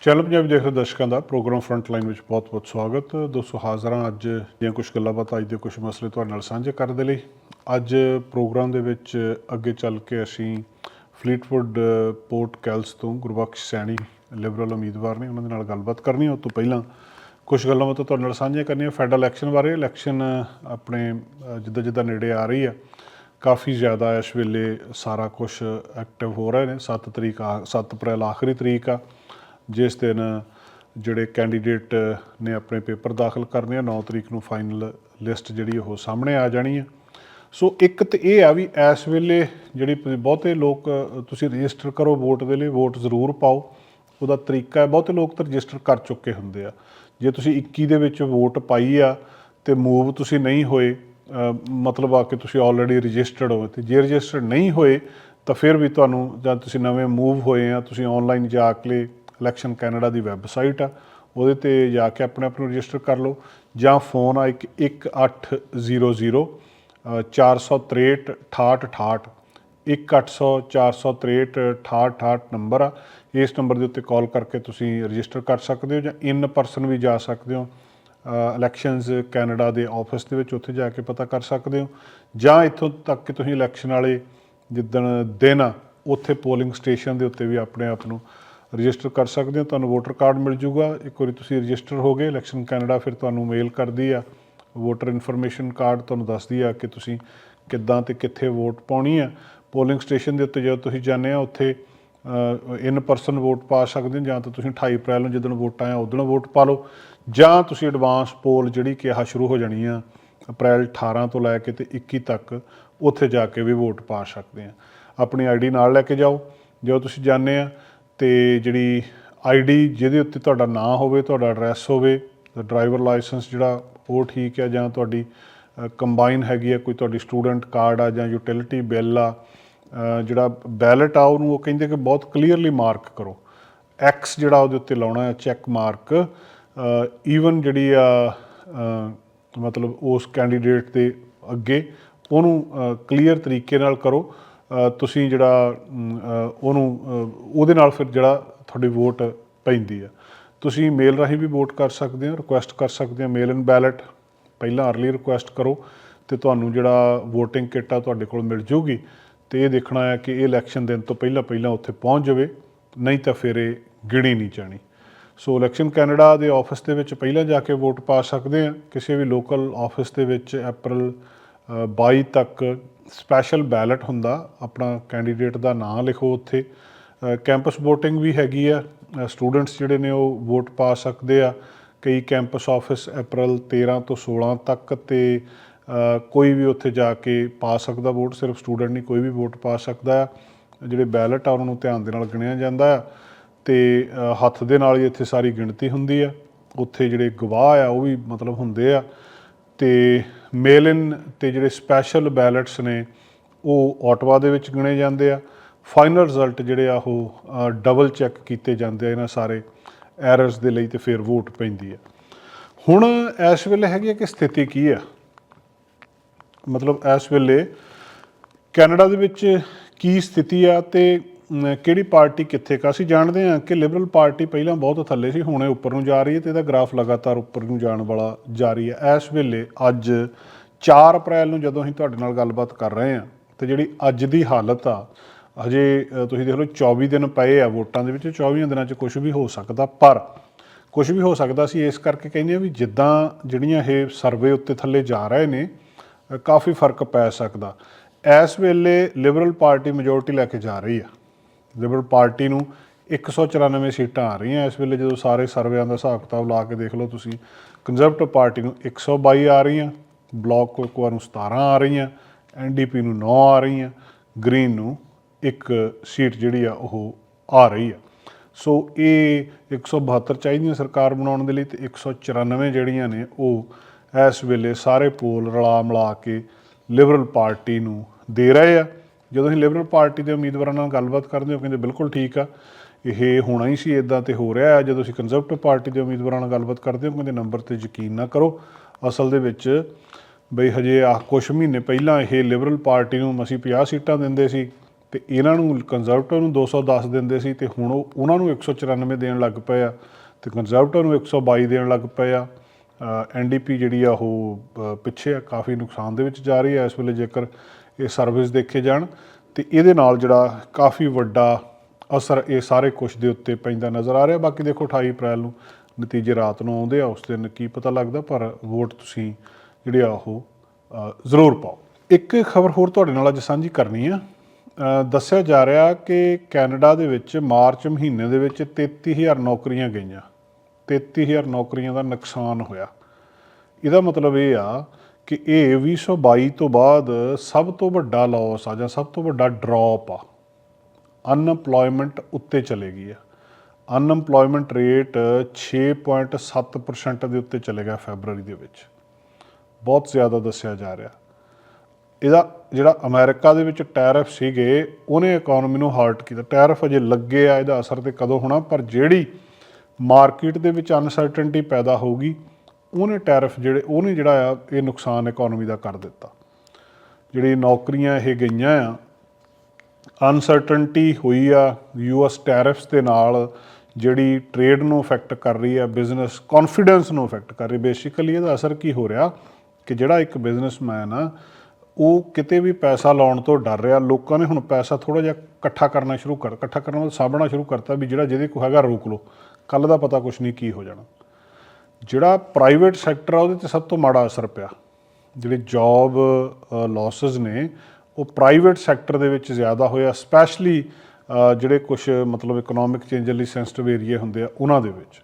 Channel Punjabi ਦੇਖ ਰਹੇ ਦਰਸ਼ਕਾਂ ਦਾ ਪ੍ਰੋਗਰਾਮ ਫਰੰਟ ਲਾਈਨ ਵਿੱਚ ਬਹੁਤ-ਬਹੁਤ ਸਵਾਗਤ। ਦੋਸਤੋ, ਹਾਜ਼ਰ ਹਾਂ ਅੱਜ ਦੀਆਂ ਕੁਝ ਗੱਲਾਂ ਬਾਤਾਂ, ਅੱਜ ਦੇ ਕੁਝ ਮਸਲੇ ਤੁਹਾਡੇ ਨਾਲ ਸਾਂਝੇ ਕਰਨ ਦੇ ਲਈ। ਅੱਜ ਪ੍ਰੋਗਰਾਮ ਦੇ ਵਿੱਚ ਅੱਗੇ ਚੱਲ ਕੇ ਅਸੀਂ ਫਲੀਟਵੁੱਡ ਪੋਰਟ ਕੈਲਸ ਤੋਂ ਗੁਰਬਖਸ਼ ਸੈਣੀ ਲਿਬਰਲ ਉਮੀਦਵਾਰ ਨੇ, ਉਹਨਾਂ ਦੇ ਨਾਲ ਗੱਲਬਾਤ ਕਰਨੀ ਹੈ। ਉਸ ਤੋਂ ਪਹਿਲਾਂ ਕੁਝ ਗੱਲਾਂ ਬਾਤਾਂ ਤੁਹਾਡੇ ਨਾਲ ਸਾਂਝੀਆਂ ਕਰਨੀਆਂ। ਫੈਡਰਲ ਇਲੈਕਸ਼ਨ ਬਾਰੇ ਇਲੈਕਸ਼ਨ ਆਪਣੇ, ਜਿੱਦਾਂ ਜਿੱਦਾਂ ਨੇੜੇ ਆ ਰਹੀ ਆ ਕਾਫੀ ਜ਼ਿਆਦਾ ਇਸ ਵੇਲੇ ਸਾਰਾ ਕੁਝ ਐਕਟਿਵ ਹੋ ਰਹੇ ਨੇ। 7 ਤਰੀਕ ਆ 7 ਅਪ੍ਰੈਲ ਆਖਰੀ ਤਰੀਕ ਆ। ਜਿਸ ਦਿਨ ਜਿਹੜੇ ਕੈਂਡੀਡੇਟ ਨੇ ਆਪਣੇ ਪੇਪਰ ਦਾਖਲ ਕਰਨੇ ਆ 9 ਤਰੀਕ ਨੂੰ ਫਾਈਨਲ ਲਿਸਟ ਜਿਹੜੀ ਉਹ ਸਾਹਮਣੇ ਆ ਜਾਣੀ ਆ। ਸੋ ਇੱਕ ਤੇ ਇਹ ਆ ਵੀ ਇਸ ਵੇਲੇ ਜਿਹੜੀ ਬਹੁਤੇ ਲੋਕ, ਤੁਸੀਂ ਰਜਿਸਟਰ ਕਰੋ ਵੋਟ ਦੇ ਲਈ, ਵੋਟ ਜ਼ਰੂਰ ਪਾਓ। ਉਹਦਾ ਤਰੀਕਾ ਹੈ, ਬਹੁਤੇ ਲੋਕ ਤਾਂ ਰਜਿਸਟਰ ਕਰ ਚੁੱਕੇ ਹੁੰਦੇ ਆ। ਜੇ ਤੁਸੀਂ 21 ਦੇ ਵਿੱਚ ਵੋਟ ਪਾਈ ਆ ਤੇ ਮੂਵ ਤੁਸੀਂ ਨਹੀਂ ਹੋਏ ਮਤਲਬ ਆ ਕਿ ਤੁਸੀਂ ਆਲਰੇਡੀ ਰਜਿਸਟਰਡ ਹੋ ਤੇ ਜੇ ਰਜਿਸਟਰਡ ਨਹੀਂ ਹੋਏ ਤਾਂ ਫਿਰ ਵੀ ਤੁਹਾਨੂੰ ਜਦ ਤੁਸੀਂ ਨਵੇਂ ਮੂਵ ਹੋਏ ਆ, ਤੁਸੀਂ ਆਨਲਾਈਨ ਜਾ ਕੇ ਇਲੈਕਸ਼ਨ ਕੈਨੇਡਾ ਦੀ ਵੈਬਸਾਈਟ ਆ ਉਹਦੇ ਤੇ ਜਾ ਕੇ ਆਪਣੇ ਆਪ ਨੂੰ ਰਜਿਸਟਰ ਕਰ ਲਓ ਜਾਂ ਫੋਨ ਆ ਇੱਕ 1800 ਅ, 463 68 1800 463 68 ਨੰਬਰ ਆ ਇਸ ਨੰਬਰ ਦੇ ਉੱਤੇ ਕਾਲ ਕਰਕੇ ਤੁਸੀਂ ਰਜਿਸਟਰ ਕਰ ਸਕਦੇ ਹੋ ਜਾਂ ਇਨ ਪਰਸਨ ਵੀ ਜਾ ਸਕਦੇ ਹੋ ਇਲੈਕਸ਼ਨਸ ਕੈਨੇਡਾ ਦੇ ਆਫਿਸ ਦੇ ਵਿੱਚ ਉੱਥੇ ਜਾ ਕੇ ਪਤਾ ਕਰ ਸਕਦੇ ਹੋ ਜਾਂ ਇੱਥੋਂ ਤੱਕ ਕਿ ਤੁਸੀਂ ਇਲੈਕਸ਼ਨ ਵਾਲੇ ਜਿੱਦਣ ਦਿਨ ਆ ਉੱਥੇ ਪੋਲਿੰਗ ਸਟੇਸ਼ਨ ਦੇ ਉੱਤੇ ਵੀ ਆਪਣੇ ਆਪ ਨੂੰ ਰਜਿਸਟਰ ਕਰ ਸਕਦੇ ਹੋ, ਤੁਹਾਨੂੰ ਵੋਟਰ ਕਾਰਡ ਮਿਲ ਜੂਗਾ। ਇੱਕ ਵਾਰੀ ਤੁਸੀਂ ਰਜਿਸਟਰ ਹੋ ਗਏ, ਇਲੈਕਸ਼ਨ ਕੈਨੇਡਾ, ਫਿਰ ਤੁਹਾਨੂੰ ਮੇਲ ਕਰਦੀ ਆ। ਵੋਟਰ ਇਨਫੋਰਮੇਸ਼ਨ ਕਾਰਡ ਤੁਹਾਨੂੰ ਦੱਸਦੀ ਆ ਕਿ ਤੁਸੀਂ ਕਿੱਦਾਂ ਤੇ ਕਿੱਥੇ ਵੋਟ ਪਾਉਣੀ ਆ। ਪੋਲਿੰਗ ਸਟੇਸ਼ਨ ਦੇ ਉੱਤੇ ਜਦੋਂ ਤੁਸੀਂ ਜਾਂਦੇ ਆ, ਉੱਥੇ ਇਨ ਪਰਸਨ ਵੋਟ ਪਾ ਸਕਦੇ ਹੋ, ਜਾਂ ਤਾਂ ਤੁਸੀਂ 28 ਅਪ੍ਰੈਲ ਨੂੰ ਜਦੋਂ ਵੋਟਾਂ ਆ ਉਦੋਂ ਵੋਟ ਪਾ ਲਓ। ਜਾਂ ਤੁਸੀਂ ਐਡਵਾਂਸ ਪੋਲ ਜਿਹੜੀ ਕਿ ਆਹ ਸ਼ੁਰੂ ਹੋ ਜਾਣੀ ਆ, ਅਪ੍ਰੈਲ 18 ਤੋਂ ਲੈ ਕੇ ਤੇ 21 ਤੱਕ, ਉੱਥੇ ਜਾ ਕੇ ਵੀ ਵੋਟ ਪਾ ਸਕਦੇ ਆ। ਆਪਣੀ ਆਈਡੀ ਨਾਲ ਲੈ ਕੇ ਜਾਓ। ਜਦੋਂ ਤੁਸੀਂ ਜਾਂਦੇ ਆ ਤੇ ਜਿਹੜੀ ਆਈਡੀ ਜਿਹਦੇ ਉੱਤੇ ਤੁਹਾਡਾ ਨਾਂ ਹੋਵੇ, ਤੁਹਾਡਾ ਐਡਰੈਸ ਹੋਵੇ ਡਰਾਈਵਰ ਲਾਇਸੈਂਸ ਜਿਹੜਾ ਉਹ ਠੀਕ ਹੈ ਜਾਂ ਤੁਹਾਡੀ ਕੰਬਾਈਨ ਹੈਗੀ ਹੈ, ਕੋਈ ਤੁਹਾਡੀ ਸਟੂਡੈਂਟ ਕਾਰਡ ਆ ਜਾਂ ਯੂਟਿਲਿਟੀ ਬਿੱਲ ਆ ਜਿਹੜਾ ਬੈਲਟ ਆ ਉਹਨੂੰ ਉਹ ਕਹਿੰਦੇ ਕਿ ਬਹੁਤ ਕਲੀਅਰਲੀ ਮਾਰਕ ਕਰੋ। ਐਕਸ ਜਿਹੜਾ ਉਹਦੇ ਉੱਤੇ ਲਾਉਣਾ ਹੈ ਚੈੱਕ ਮਾਰਕ ਈਵਨ ਜਿਹੜੀ ਆ ਮਤਲਬ ਉਸ ਕੈਂਡੀਡੇਟ ਦੇ ਅੱਗੇ ਉਹਨੂੰ ਕਲੀਅਰ ਤਰੀਕੇ ਨਾਲ ਕਰੋ। ਤੁਸੀਂ ਜਿਹੜਾ ਉਹਨੂੰ ਉਹਦੇ ਨਾਲ ਫਿਰ ਜਿਹੜਾ ਤੁਹਾਡੀ ਵੋਟ ਪੈਂਦੀ ਆ। ਤੁਸੀਂ ਮੇਲ ਰਾਹੀਂ ਵੀ ਵੋਟ ਕਰ ਸਕਦੇ ਹੋ ਰਿਕੁਐਸਟ ਕਰ ਸਕਦੇ ਹੋ ਮੇਲ ਇਨ ਬੈਲਟ। ਪਹਿਲਾਂ ਅਰਲੀ ਰਿਕੁਐਸਟ ਕਰੋ ਤੇ ਤੁਹਾਨੂੰ ਜਿਹੜਾ VOTING ਕਿੱਟ ਆ ਤੁਹਾਡੇ ਕੋਲ ਮਿਲ ਜੂਗੀ। ਤੇ ਇਹ ਦੇਖਣਾ ਹੈ ਕਿ ਇਹ ਇਲੈਕਸ਼ਨ ਦਿਨ ਤੋਂ ਪਹਿਲਾਂ ਪਹਿਲਾਂ ਉੱਥੇ ਪਹੁੰਚ ਜਾਵੇ ਨਹੀਂ ਤਾਂ ਫਿਰ ਇਹ ਗਿਣੀ ਨਹੀਂ ਜਾਣੀ। ਸੋ ਇਲੈਕਸ਼ਨ ਕੈਨੇਡਾ ਦੇ ਆਫਿਸ ਦੇ ਵਿੱਚ ਪਹਿਲਾਂ ਜਾ ਕੇ ਵੋਟ ਪਾ ਸਕਦੇ ਆ। ਕਿਸੇ ਵੀ ਲੋਕਲ ਆਫਿਸ ਦੇ ਵਿੱਚ ਅਪ੍ਰੈਲ ਅ, 22 ਤੱਕ ਸਪੈਸ਼ਲ ਬੈਲਟ ਹੁੰਦਾ, ਆਪਣਾ ਕੈਂਡੀਡੇਟ ਦਾ ਨਾਮ ਲਿਖੋ ਉੱਥੇ। ਕੈਂਪਸ VOTING ਵੀ ਹੈਗੀ ਆ ਸਟੂਡੈਂਟਸ ਜਿਹੜੇ ਨੇ ਉਹ ਵੋਟ ਪਾ ਸਕਦੇ ਆ। ਕਈ ਕੈਂਪਸ ਆਫਿਸ ਅਪ੍ਰੈਲ 13 ਤੋਂ 16 ਤੱਕ ਤੇ ਕੋਈ ਵੀ ਉੱਥੇ ਜਾ ਕੇ ਪਾ ਸਕਦਾ ਵੋਟ ਸਿਰਫ ਸਟੂਡੈਂਟ ਨਹੀਂ, ਕੋਈ ਵੀ ਵੋਟ ਪਾ ਸਕਦਾ। ਆ ਜਿਹੜੇ ਬੈਲਟ ਆ, ਉਹਨਾਂ ਨੂੰ ਧਿਆਨ ਦੇ ਨਾਲ ਗਿਣਿਆ ਜਾਂਦਾ ਆ। ਤੇ ਹੱਥ ਦੇ ਨਾਲ ਹੀ ਇੱਥੇ ਸਾਰੀ ਗਿਣਤੀ ਹੁੰਦੀ ਆ। ਉੱਥੇ ਜਿਹੜੇ ਗਵਾਹ ਆ, ਉਹ ਵੀ ਮਤਲਬ ਹੁੰਦੇ ਆ। ਤੇ ਮੇਲ ਇਨ ਤੇ ਜਿਹੜੇ ਸਪੈਸ਼ਲ ਬੈਲਟਸ ਨੇ, ਉਹ ਆਟਵਾ ਦੇ ਵਿੱਚ ਗਿਣੇ ਜਾਂਦੇ ਆ। ਫਾਈਨਲ ਰਿਜ਼ਲਟ ਜਿਹੜੇ ਆ, ਉਹ ਡਬਲ ਚੈੱਕ ਕੀਤੇ ਜਾਂਦੇ ਆ ਇਹਨਾਂ ਸਾਰੇ ਐਰਰਸ ਦੇ ਲਈ ਤੇ ਫਿਰ ਵੋਟ ਪੈਂਦੀ ਆ। ਹੁਣ ਇਸ ਵੇਲੇ ਹੈਗੀ ਆ ਕਿ ਸਥਿਤੀ ਕੀ ਆ? ਮਤਲਬ ਇਸ ਵੇਲੇ ਕੈਨੇਡਾ ਦੇ ਵਿੱਚ ਕੀ ਸਥਿਤੀ ਆ ਤੇ ਅਮ, ਕਿਹੜੀ ਪਾਰਟੀ ਕਿੱਥੇ ਕਾ ਅਸੀਂ ਜਾਣਦੇ ਹਾਂ ਕਿ ਲਿਬਰਲ ਪਾਰਟੀ ਪਹਿਲਾਂ ਬਹੁਤ ਥੱਲੇ ਸੀ ਹੁਣੇ ਉੱਪਰ ਨੂੰ ਜਾ ਰਹੀ ਹੈ ਤੇ ਇਹਦਾ ਗ੍ਰਾਫ ਲਗਾਤਾਰ ਉੱਪਰ ਨੂੰ ਜਾਣ ਵਾਲਾ ਜਾਰੀ ਹੈ। ਇਸ ਵੇਲੇ ਅੱਜ 4 ਅਪ੍ਰੈਲ ਨੂੰ ਜਦੋਂ ਅਸੀਂ ਤੁਹਾਡੇ ਨਾਲ ਗੱਲਬਾਤ ਕਰ ਰਹੇ ਹਾਂ ਤੇ ਜਿਹੜੀ ਅੱਜ ਦੀ ਹਾਲਤ ਆ ਹਜੇ ਅ, ਤੁਸੀਂ ਦੇਖ ਲਓ 24 ਦਿਨ ਪਏ ਆ ਵੋਟਾਂ ਦੇ ਵਿੱਚ 24 ਦਿਨਾਂ 'ਚ ਕੁਝ ਵੀ ਹੋ ਸਕਦਾ ਪਰ ਕੁਝ ਵੀ ਹੋ ਸਕਦਾ ਸੀ ਇਸ ਕਰਕੇ ਕਹਿੰਦੇ ਆ ਵੀ ਜਿੱਦਾਂ ਜਿਹੜੀਆਂ ਇਹ ਸਰਵੇ ਉੱਤੇ ਥੱਲੇ ਜਾ ਰਹੇ ਨੇ ਅ, ਕਾਫੀ ਫ਼ਰਕ ਪੈ ਸਕਦਾ। ਇਸ ਵੇਲੇ ਲਿਬਰਲ ਪਾਰਟੀ ਮੈਜੋਰਟੀ ਲੈ ਕੇ ਜਾ ਰਹੀ ਆ। ਲਿਬਰਲ ਪਾਰਟੀ ਨੂੰ 194 ਸੀਟਾਂ ਆ ਰਹੀਆਂ। ਇਸ ਵੇਲੇ ਜਦੋਂ ਸਾਰੇ ਸਰਵੇਆਂ ਦਾ ਹਿਸਾਬ ਕਿਤਾਬ ਲਾ ਕੇ ਦੇਖ ਲਓ ਤੁਸੀਂ ਕੰਜ਼ਰਵੇਟਿਵ ਪਾਰਟੀ ਨੂੰ 122 ਆ ਰਹੀਆਂ ਬਲੌਕ ਕੋਕਵਾ ਨੂੰ 17 ਆ ਰਹੀਆਂ ਐਨਡੀਪੀ ਨੂੰ 9 ਆ ਰਹੀਆਂ ਗ੍ਰੀਨ ਨੂੰ ਇੱਕ ਸੀਟ ਜਿਹੜੀ ਆ ਉਹ ਆ ਰਹੀ ਆ। ਸੋ ਇਹ 172 ਚਾਹੀਦੀਆਂ ਸਰਕਾਰ ਬਣਾਉਣ ਦੇ ਲਈ ਤੇ 194 ਜਿਹੜੀਆਂ ਨੇ ਉਹ ਇਸ ਵੇਲੇ ਸਾਰੇ ਪੋਲ ਰਲਾ ਮਿਲਾ ਕੇ ਲਿਬਰਲ ਪਾਰਟੀ ਨੂੰ ਦੇ ਰਹੇ ਆ। ਜਦੋਂ ਅਸੀਂ ਲਿਬਰਲ ਪਾਰਟੀ ਦੇ ਉਮੀਦਵਾਰਾਂ ਨਾਲ ਗੱਲਬਾਤ ਕਰਦੇ ਹਾਂ, ਉਹ ਕਹਿੰਦੇ ਬਿਲਕੁਲ ਠੀਕ ਆ। ਇਹ ਹੋਣਾ ਹੀ ਸੀ ਇਦਾਂ ਤੇ ਹੋ ਰਿਹਾ ਹੈ ਜਦੋਂ ਅਸੀਂ ਕੰਜ਼ਰਵੇਟਿਵ ਪਾਰਟੀ ਦੇ ਉਮੀਦਵਾਰਾਂ ਨਾਲ ਗੱਲਬਾਤ ਕਰਦੇ ਹਾਂ, ਉਹ ਕਹਿੰਦੇ ਨੰਬਰ ਤੇ ਯਕੀਨ ਨਾ ਕਰੋ। ਅਸਲ ਦੇ ਵਿੱਚ ਬਈ ਹਜੇ ਆ ਕੁਝ ਮਹੀਨੇ ਪਹਿਲਾਂ ਇਹ ਲਿਬਰਲ ਪਾਰਟੀ ਨੂੰ ਅਸੀਂ 50 ਸੀਟਾਂ ਦਿੰਦੇ ਸੀ ਤੇ ਇਹਨਾਂ ਨੂੰ ਕੰਜ਼ਰਵੇਟਿਵ ਨੂੰ 210 ਦਿੰਦੇ ਸੀ ਤੇ ਹੁਣ ਉਹ ਉਹਨਾਂ ਨੂੰ 194 ਦੇਣ ਲੱਗ ਪਏ ਆ ਤੇ ਕੰਜ਼ਰਵੇਟਿਵ ਨੂੰ 122 ਦੇਣ ਲੱਗ ਪਏ ਆ। ਐਨਡੀਪੀ ਜਿਹੜੀ ਆ ਉਹ ਪਿੱਛੇ ਆ, ਕਾਫੀ ਨੁਕਸਾਨ ਦੇ ਵਿੱਚ ਜਾ ਰਹੀ ਹੈ ਇਸ ਵੇਲੇ ਜੇਕਰ ਇਹ ਸਰਵਿਸ ਦੇਖੇ ਜਾਣ ਤੇ ਇਹਦੇ ਨਾਲ ਜਿਹੜਾ ਕਾਫੀ ਵੱਡਾ ਅਸਰ ਇਹ ਸਾਰੇ ਕੁਝ ਦੇ ਉੱਤੇ ਪੈਂਦਾ ਨਜ਼ਰ ਆ ਰਿਹਾ। ਬਾਕੀ ਦੇਖੋ 28 ਅਪ੍ਰੈਲ ਨੂੰ ਨਤੀਜੇ ਰਾਤ ਨੂੰ ਆਉਂਦੇ ਆ, ਉਸ ਦਿਨ ਕੀ ਪਤਾ ਲੱਗਦਾ, ਪਰ ਵੋਟ ਤੁਸੀਂ ਜਿਹੜੇ ਆ ਉਹ ਜ਼ਰੂਰ ਪਾਓ। ਇੱਕ ਖਬਰ ਹੋਰ ਤੁਹਾਡੇ ਨਾਲ ਅੱਜ ਸਾਂਝੀ ਕਰਨੀ ਆ। ਦੱਸਿਆ ਜਾ ਰਿਹਾ ਕਿ ਕੈਨੇਡਾ ਦੇ ਵਿੱਚ ਮਾਰਚ ਮਹੀਨੇ ਦੇ ਵਿੱਚ 33000 ਨੌਕਰੀਆਂ ਗਈਆਂ। 33000 ਨੌਕਰੀਆਂ ਦਾ ਨੁਕਸਾਨ ਹੋਇਆ। ਇਹਦਾ ਮਤਲਬ ਇਹ ਆ ਕਿ ਇਹ 2022 ਤੋਂ ਬਾਅਦ ਸਭ ਤੋਂ ਵੱਡਾ ਲਾਸ ਆ ਜਾਂ ਸਭ ਤੋਂ ਵੱਡਾ ਡ੍ਰੌਪ ਆ ਅਨਪਲੋਇਮੈਂਟ ਉੱਤੇ ਚਲੇ ਗਈ ਆ ਅਨਪਲੋਇਮੈਂਟ ਰੇਟ 6.7% ਦੇ ਉੱਤੇ ਚਲੇ ਗਿਆ ਫੈਬਰੂਅਰੀ ਦੇ ਵਿੱਚ। ਬਹੁਤ ਜ਼ਿਆਦਾ ਦੱਸਿਆ ਜਾ ਰਿਹਾ। ਇਹਦਾ ਜਿਹੜਾ ਅਮਰੀਕਾ ਦੇ ਵਿੱਚ ਟੈਰਿਫ ਸੀਗੇ, ਉਹਨੇ ਇਕਨੋਮੀ ਨੂੰ ਹਰਟ ਕੀਤਾ। ਟੈਰਿਫ ਅਜੇ ਲੱਗੇ ਆ, ਇਹਦਾ ਅਸਰ ਤੇ ਕਦੋਂ ਹੋਣਾ, ਪਰ ਜਿਹੜੀ ਮਾਰਕੀਟ ਦੇ ਵਿੱਚ ਅਨਸਰਟਨਟੀ ਪੈਦਾ ਹੋਊਗੀ ਉਹਨੇ ਟੈਰਿਫ ਜਿਹੜੇ, ਉਹਨੇ ਜਿਹੜਾ ਆ, ਇਹ ਨੁਕਸਾਨ ਇਕਨੋਮੀ ਦਾ ਕਰ ਦਿੱਤਾ। ਜਿਹੜੀ ਨੌਕਰੀਆਂ ਇਹ ਗਈਆਂ ਆ ਅਨਸਰਟਨਟੀ ਹੋਈ ਆ ਯੂਐਸ ਟੈਰਿਫਸ ਦੇ ਨਾਲ ਜਿਹੜੀ ਟ੍ਰੇਡ ਨੂੰ ਅਫੈਕਟ ਕਰ ਰਹੀ ਆ ਬਿਜ਼ਨਸ ਕੌਨਫੀਡੈਂਸ ਨੂੰ ਅਫੈਕਟ ਕਰ ਰਹੀ ਬੇਸਿਕਲੀ ਇਹਦਾ ਅਸਰ ਕੀ ਹੋ ਰਿਹਾ ਕਿ ਜਿਹੜਾ ਇੱਕ ਬਿਜ਼ਨਸਮੈਨ ਆ, ਉਹ ਕਿਤੇ ਵੀ ਪੈਸਾ ਲਾਉਣ ਤੋਂ ਡਰ ਰਿਹਾ। ਲੋਕਾਂ ਨੇ ਹੁਣ ਪੈਸਾ ਥੋੜਾ ਜਿਹਾ ਇਕੱਠਾ ਕਰਨਾ ਸ਼ੁਰੂ ਕਰ, ਇਕੱਠਾ ਕਰਨਾ ਸਾਂਭਣਾ ਸ਼ੁਰੂ ਕਰਤਾ ਵੀ ਜਿਹੜਾ ਜਿਹਦੇ ਕੋਲ ਹੈਗਾ ਰੋਕ ਲਓ। ਕੱਲ ਦਾ ਪਤਾ ਕੁਝ ਨਹੀਂ ਕੀ ਹੋ ਜਾਣਾ। ਜਿਹੜਾ ਪ੍ਰਾਈਵੇਟ ਸੈਕਟਰ ਆ, ਉਹਦੇ ਤੇ ਸਭ ਤੋਂ ਮਾੜਾ ਅਸਰ ਪਿਆ। ਜਿਹੜੇ ਜੌਬ ਲਾਸਸ ਨੇ, ਉਹ ਪ੍ਰਾਈਵੇਟ ਸੈਕਟਰ ਦੇ ਵਿੱਚ ਜ਼ਿਆਦਾ ਹੋਇਆ ਸਪੈਸ਼ਲੀ ਜਿਹੜੇ ਕੁਝ ਮਤਲਬ ਇਕਨੋਮਿਕ ਚੇਂਜ ਲਈ ਸੈਂਸਿਟਿਵ ਏਰੀਆ ਹੁੰਦੇ ਆ, ਉਹਨਾਂ ਦੇ ਵਿੱਚ।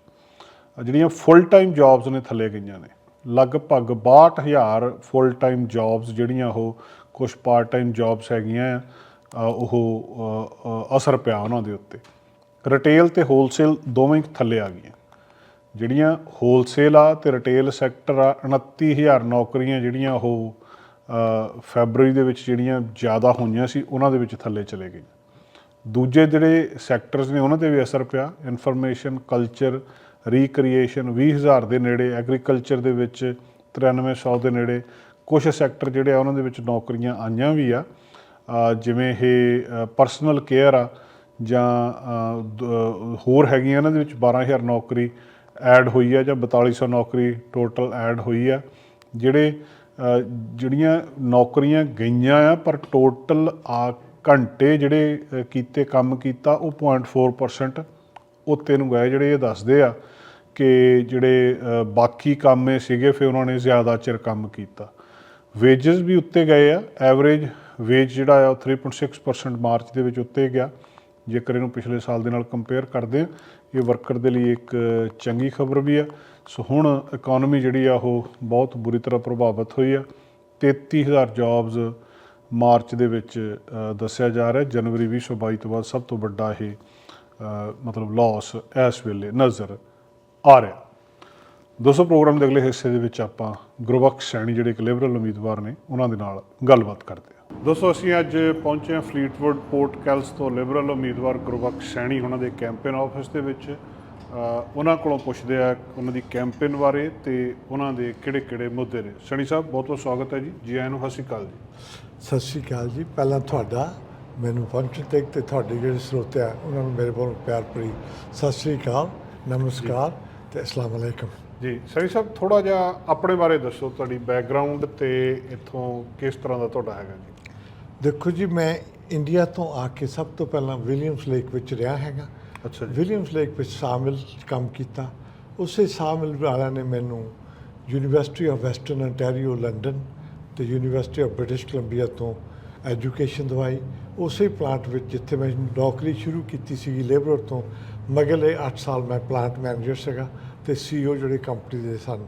ਜਿਹੜੀਆਂ ਫੁੱਲ ਟਾਈਮ ਜੌਬਸ ਨੇ, ਥੱਲੇ ਗਈਆਂ ਨੇ। ਲਗਭਗ 62000 ਫੁੱਲ ਟਾਈਮ ਜੌਬਸ ਜਿਹੜੀਆਂ ਉਹ ਕੁਝ ਪਾਰਟ ਟਾਈਮ ਜੌਬਸ ਹੈਗੀਆਂ ਉਹ ਅਸਰ ਪਿਆ ਉਹਨਾਂ ਦੇ ਉੱਤੇ। ਰਿਟੇਲ ਤੇ ਹੋਲਸੇਲ ਦੋਵੇਂ ਥੱਲੇ ਆ ਗਈਆਂ। ਜਿਹੜੀਆਂ ਹੋਲਸੇਲ ਆ ਤੇ ਰਿਟੇਲ ਸੈਕਟਰ ਆ 29000 ਨੌਕਰੀਆਂ ਜਿਹੜੀਆਂ ਉਹ ਅ, ਦੇ ਵਿੱਚ ਜਿਹੜੀਆਂ ਜ਼ਿਆਦਾ ਹੋਈਆਂ ਸੀ ਉਹਨਾਂ ਦੇ ਵਿੱਚ ਥੱਲੇ ਚਲੇ ਗਈਆਂ। ਦੂਜੇ ਜਿਹੜੇ ਸੈਕਟਰਸ ਨੇ ਉਹਨਾਂ ਤੇ ਵੀ ਅਸਰ ਪਿਆ। ਇਨਫੋਰਮੇਸ਼ਨ ਕਲਚਰ ਰੀਕ੍ਰੀਏਸ਼ਨ 20000 ਦੇ ਨੇੜੇ ਐਗਰੀਕਲਚਰ ਦੇ ਵਿੱਚ 9300 ਦੇ ਨੇੜੇ ਕੁਝ ਸੈਕਟਰ ਜਿਹੜੇ ਆ ਉਹਨਾਂ ਦੇ ਵਿੱਚ ਨੌਕਰੀਆਂ ਆਈਆਂ ਵੀ ਆ। ਜਿਵੇਂ ਇਹ ਪਰਸਨਲ ਕੇਅਰ ਆ ਜਾਂ ਹੋਰ ਹੈਗੀਆਂ ਇਹਨਾਂ ਦੇ ਵਿੱਚ 12000 ਨੌਕਰੀ ਐਡ ਹੋਈ ਆ ਜਾਂ 4200 ਨੌਕਰੀ ਟੋਟਲ ਐਡ ਹੋਈ ਆ, ਜਿਹੜੇ ਜਿਹੜੀਆਂ ਨੌਕਰੀਆਂ ਗਈਆਂ ਆ, ਪਰ ਟੋਟਲ ਆ ਘੰਟੇ ਜਿਹੜੇ ਕੀਤੇ, ਕੰਮ ਕੀਤਾ, ਉਹ 0.4% ਉੱਤੇ ਨੂੰ ਗਏ ਜਿਹੜੇ ਇਹ ਦੱਸਦੇ ਆ ਕਿ ਜਿਹੜੇ ਬਾਕੀ ਕੰਮ ਸੀਗੇ, ਫਿਰ ਉਹਨਾਂ ਨੇ ਜ਼ਿਆਦਾ ਚਿਰ ਕੰਮ ਕੀਤਾ। ਵੇਜਸ ਵੀ ਉੱਤੇ ਗਏ ਆ ਐਵਰੇਜ ਵੇਜ ਜਿਹੜਾ ਆ ਉਹ 3.6% ਮਾਰਚ ਦੇ ਵਿੱਚ ਉੱਤੇ ਗਿਆ। ਜੇਕਰ ਇਹਨੂੰ ਪਿਛਲੇ ਸਾਲ ਦੇ ਨਾਲ ਕੰਪੇਅਰ ਕਰਦੇ ਆ ਇਹ ਵਰਕਰ ਦੇ ਲਈ ਇੱਕ ਚੰਗੀ ਖਬਰ ਵੀ ਆ। ਸੋ ਹੁਣ ਇਕਨੋਮੀ ਜਿਹੜੀ ਆ ਉਹ ਬਹੁਤ ਬੁਰੀ ਤਰ੍ਹਾਂ ਪ੍ਰਭਾਵਿਤ ਹੋਈ ਆ। 33000 ਜੌਬਸ ਮਾਰਚ ਦੇ ਵਿੱਚ ਦੱਸਿਆ ਜਾ ਰਿਹਾ। ਜਨਵਰੀ 2022 ਤੋਂ ਬਾਅਦ ਸਭ ਤੋਂ ਵੱਡਾ ਇਹ ਮਤਲਬ ਲਾਸ ਇਸ ਵੇਲੇ ਨਜ਼ਰ ਆ ਰਿਹਾ। ਦੋਸਤੋ ਪ੍ਰੋਗਰਾਮ ਦੇ ਅਗਲੇ ਹਿੱਸੇ ਦੇ ਵਿੱਚ ਆਪਾਂ ਗੁਰਬਖਸ਼ ਸੈਣੀ, ਜਿਹੜੇ ਇੱਕ ਲਿਬਰਲ ਉਮੀਦਵਾਰ ਨੇ, ਉਹਨਾਂ ਦੇ ਨਾਲ ਗੱਲਬਾਤ ਕਰਦੇ ਹਾਂ ਦੋਸਤੋ ਅਸੀਂ ਅੱਜ ਪਹੁੰਚੇ ਹਾਂ ਫਲੀਟਵੁੱਡ ਪੋਰਟ ਕੈਲਸ ਤੋਂ ਲਿਬਰਲ ਉਮੀਦਵਾਰ ਗੁਰਬਖਸ਼ ਸੈਣੀ ਉਹਨਾਂ ਦੇ ਕੈਂਪੇਨ ਆਫਿਸ ਦੇ ਵਿੱਚ। ਉਹਨਾਂ ਕੋਲੋਂ ਪੁੱਛਦੇ ਆ ਉਹਨਾਂ ਦੀ ਕੈਂਪੇਨ ਬਾਰੇ ਤੇ ਉਹਨਾਂ ਦੇ ਕਿਹੜੇ-ਕਿਹੜੇ ਮੁੱਦੇ ਨੇ। ਸੈਣੀ ਸਾਹਿਬ ਬਹੁਤ-ਬਹੁਤ ਸਵਾਗਤ ਹੈ ਜੀ। ਜੀ ਆਇਆਂ ਨੂੰ ਸਤਿ ਸ਼੍ਰੀ ਅਕਾਲ ਜੀ। ਸਤਿ ਸ਼੍ਰੀ ਅਕਾਲ ਜੀ। ਪਹਿਲਾਂ ਤੁਹਾਡਾ ਮੈਨੂੰ ਫੰਕਸ਼ਨ ਤੇ ਤੇ ਤੁਹਾਡੇ ਜਿਹੜੇ ਸਰੋਤੇ ਆ ਉਹਨਾਂ ਨੂੰ ਮੇਰੇ ਵੱਲੋਂ ਪਿਆਰ ਭਰੀ ਸਤਿ ਸ਼੍ਰੀ ਅਕਾਲ ਨਮਸਕਾਰ ਤੇ ਅਸਲਾਮ ਅਲੈਕਮ। ਜੀ ਸੈਣੀ ਸਾਹਿਬ ਥੋੜਾ ਜਿਹਾ ਆਪਣੇ ਬਾਰੇ ਦੱਸੋ ਤੁਹਾਡੀ ਬੈਕਗ੍ਰਾਉਂਡ ਤੇ ਇੱਥੋਂ ਕਿਸ ਤਰ੍ਹਾਂ ਦਾ ਤੁਹਾਡਾ ਹੈਗਾ ਜੀ? ਦੇਖੋ ਜੀ ਮੈਂ ਇੰਡੀਆ ਤੋਂ ਆ ਕੇ ਸਭ ਤੋਂ ਪਹਿਲਾਂ ਵਿਲੀਅਮਸ ਲੇਕ ਵਿੱਚ ਰਿਹਾ ਹੈਗਾ। ਅੱਛਾ ਜੀ। ਵਿਲੀਅਮਸ ਲੇਕ ਵਿੱਚ ਸਾਮਿਲ ਕੰਮ ਕੀਤਾ। ਉਸੇ ਸਾਮਿਲ ਵਾਲਿਆਂ ਨੇ ਮੈਨੂੰ university of Western Ontario London ਤੇ ਯੂਨੀਵਰਸਿਟੀ ਆਫ ਬ੍ਰਿਟਿਸ਼ ਕੋਲੰਬੀਆ ਤੋਂ ਐਜੂਕੇਸ਼ਨ ਦਵਾਈ। ਉਸੇ ਪਲਾਂਟ ਵਿੱਚ ਜਿੱਥੇ ਮੈਂ ਨੌਕਰੀ ਸ਼ੁਰੂ ਕੀਤੀ ਸੀ ਲੇਬਰ ਤੋਂ ਮਗਲੇ 8 ਸਾਲ ਮੈਂ ਪਲਾਂਟ ਮੈਨੇਜਰ ਸੀਗਾ ਤੇ ਸੀਈਓ ਜਿਹੜੇ ਕੰਪਨੀ ਦੇ ਸਨ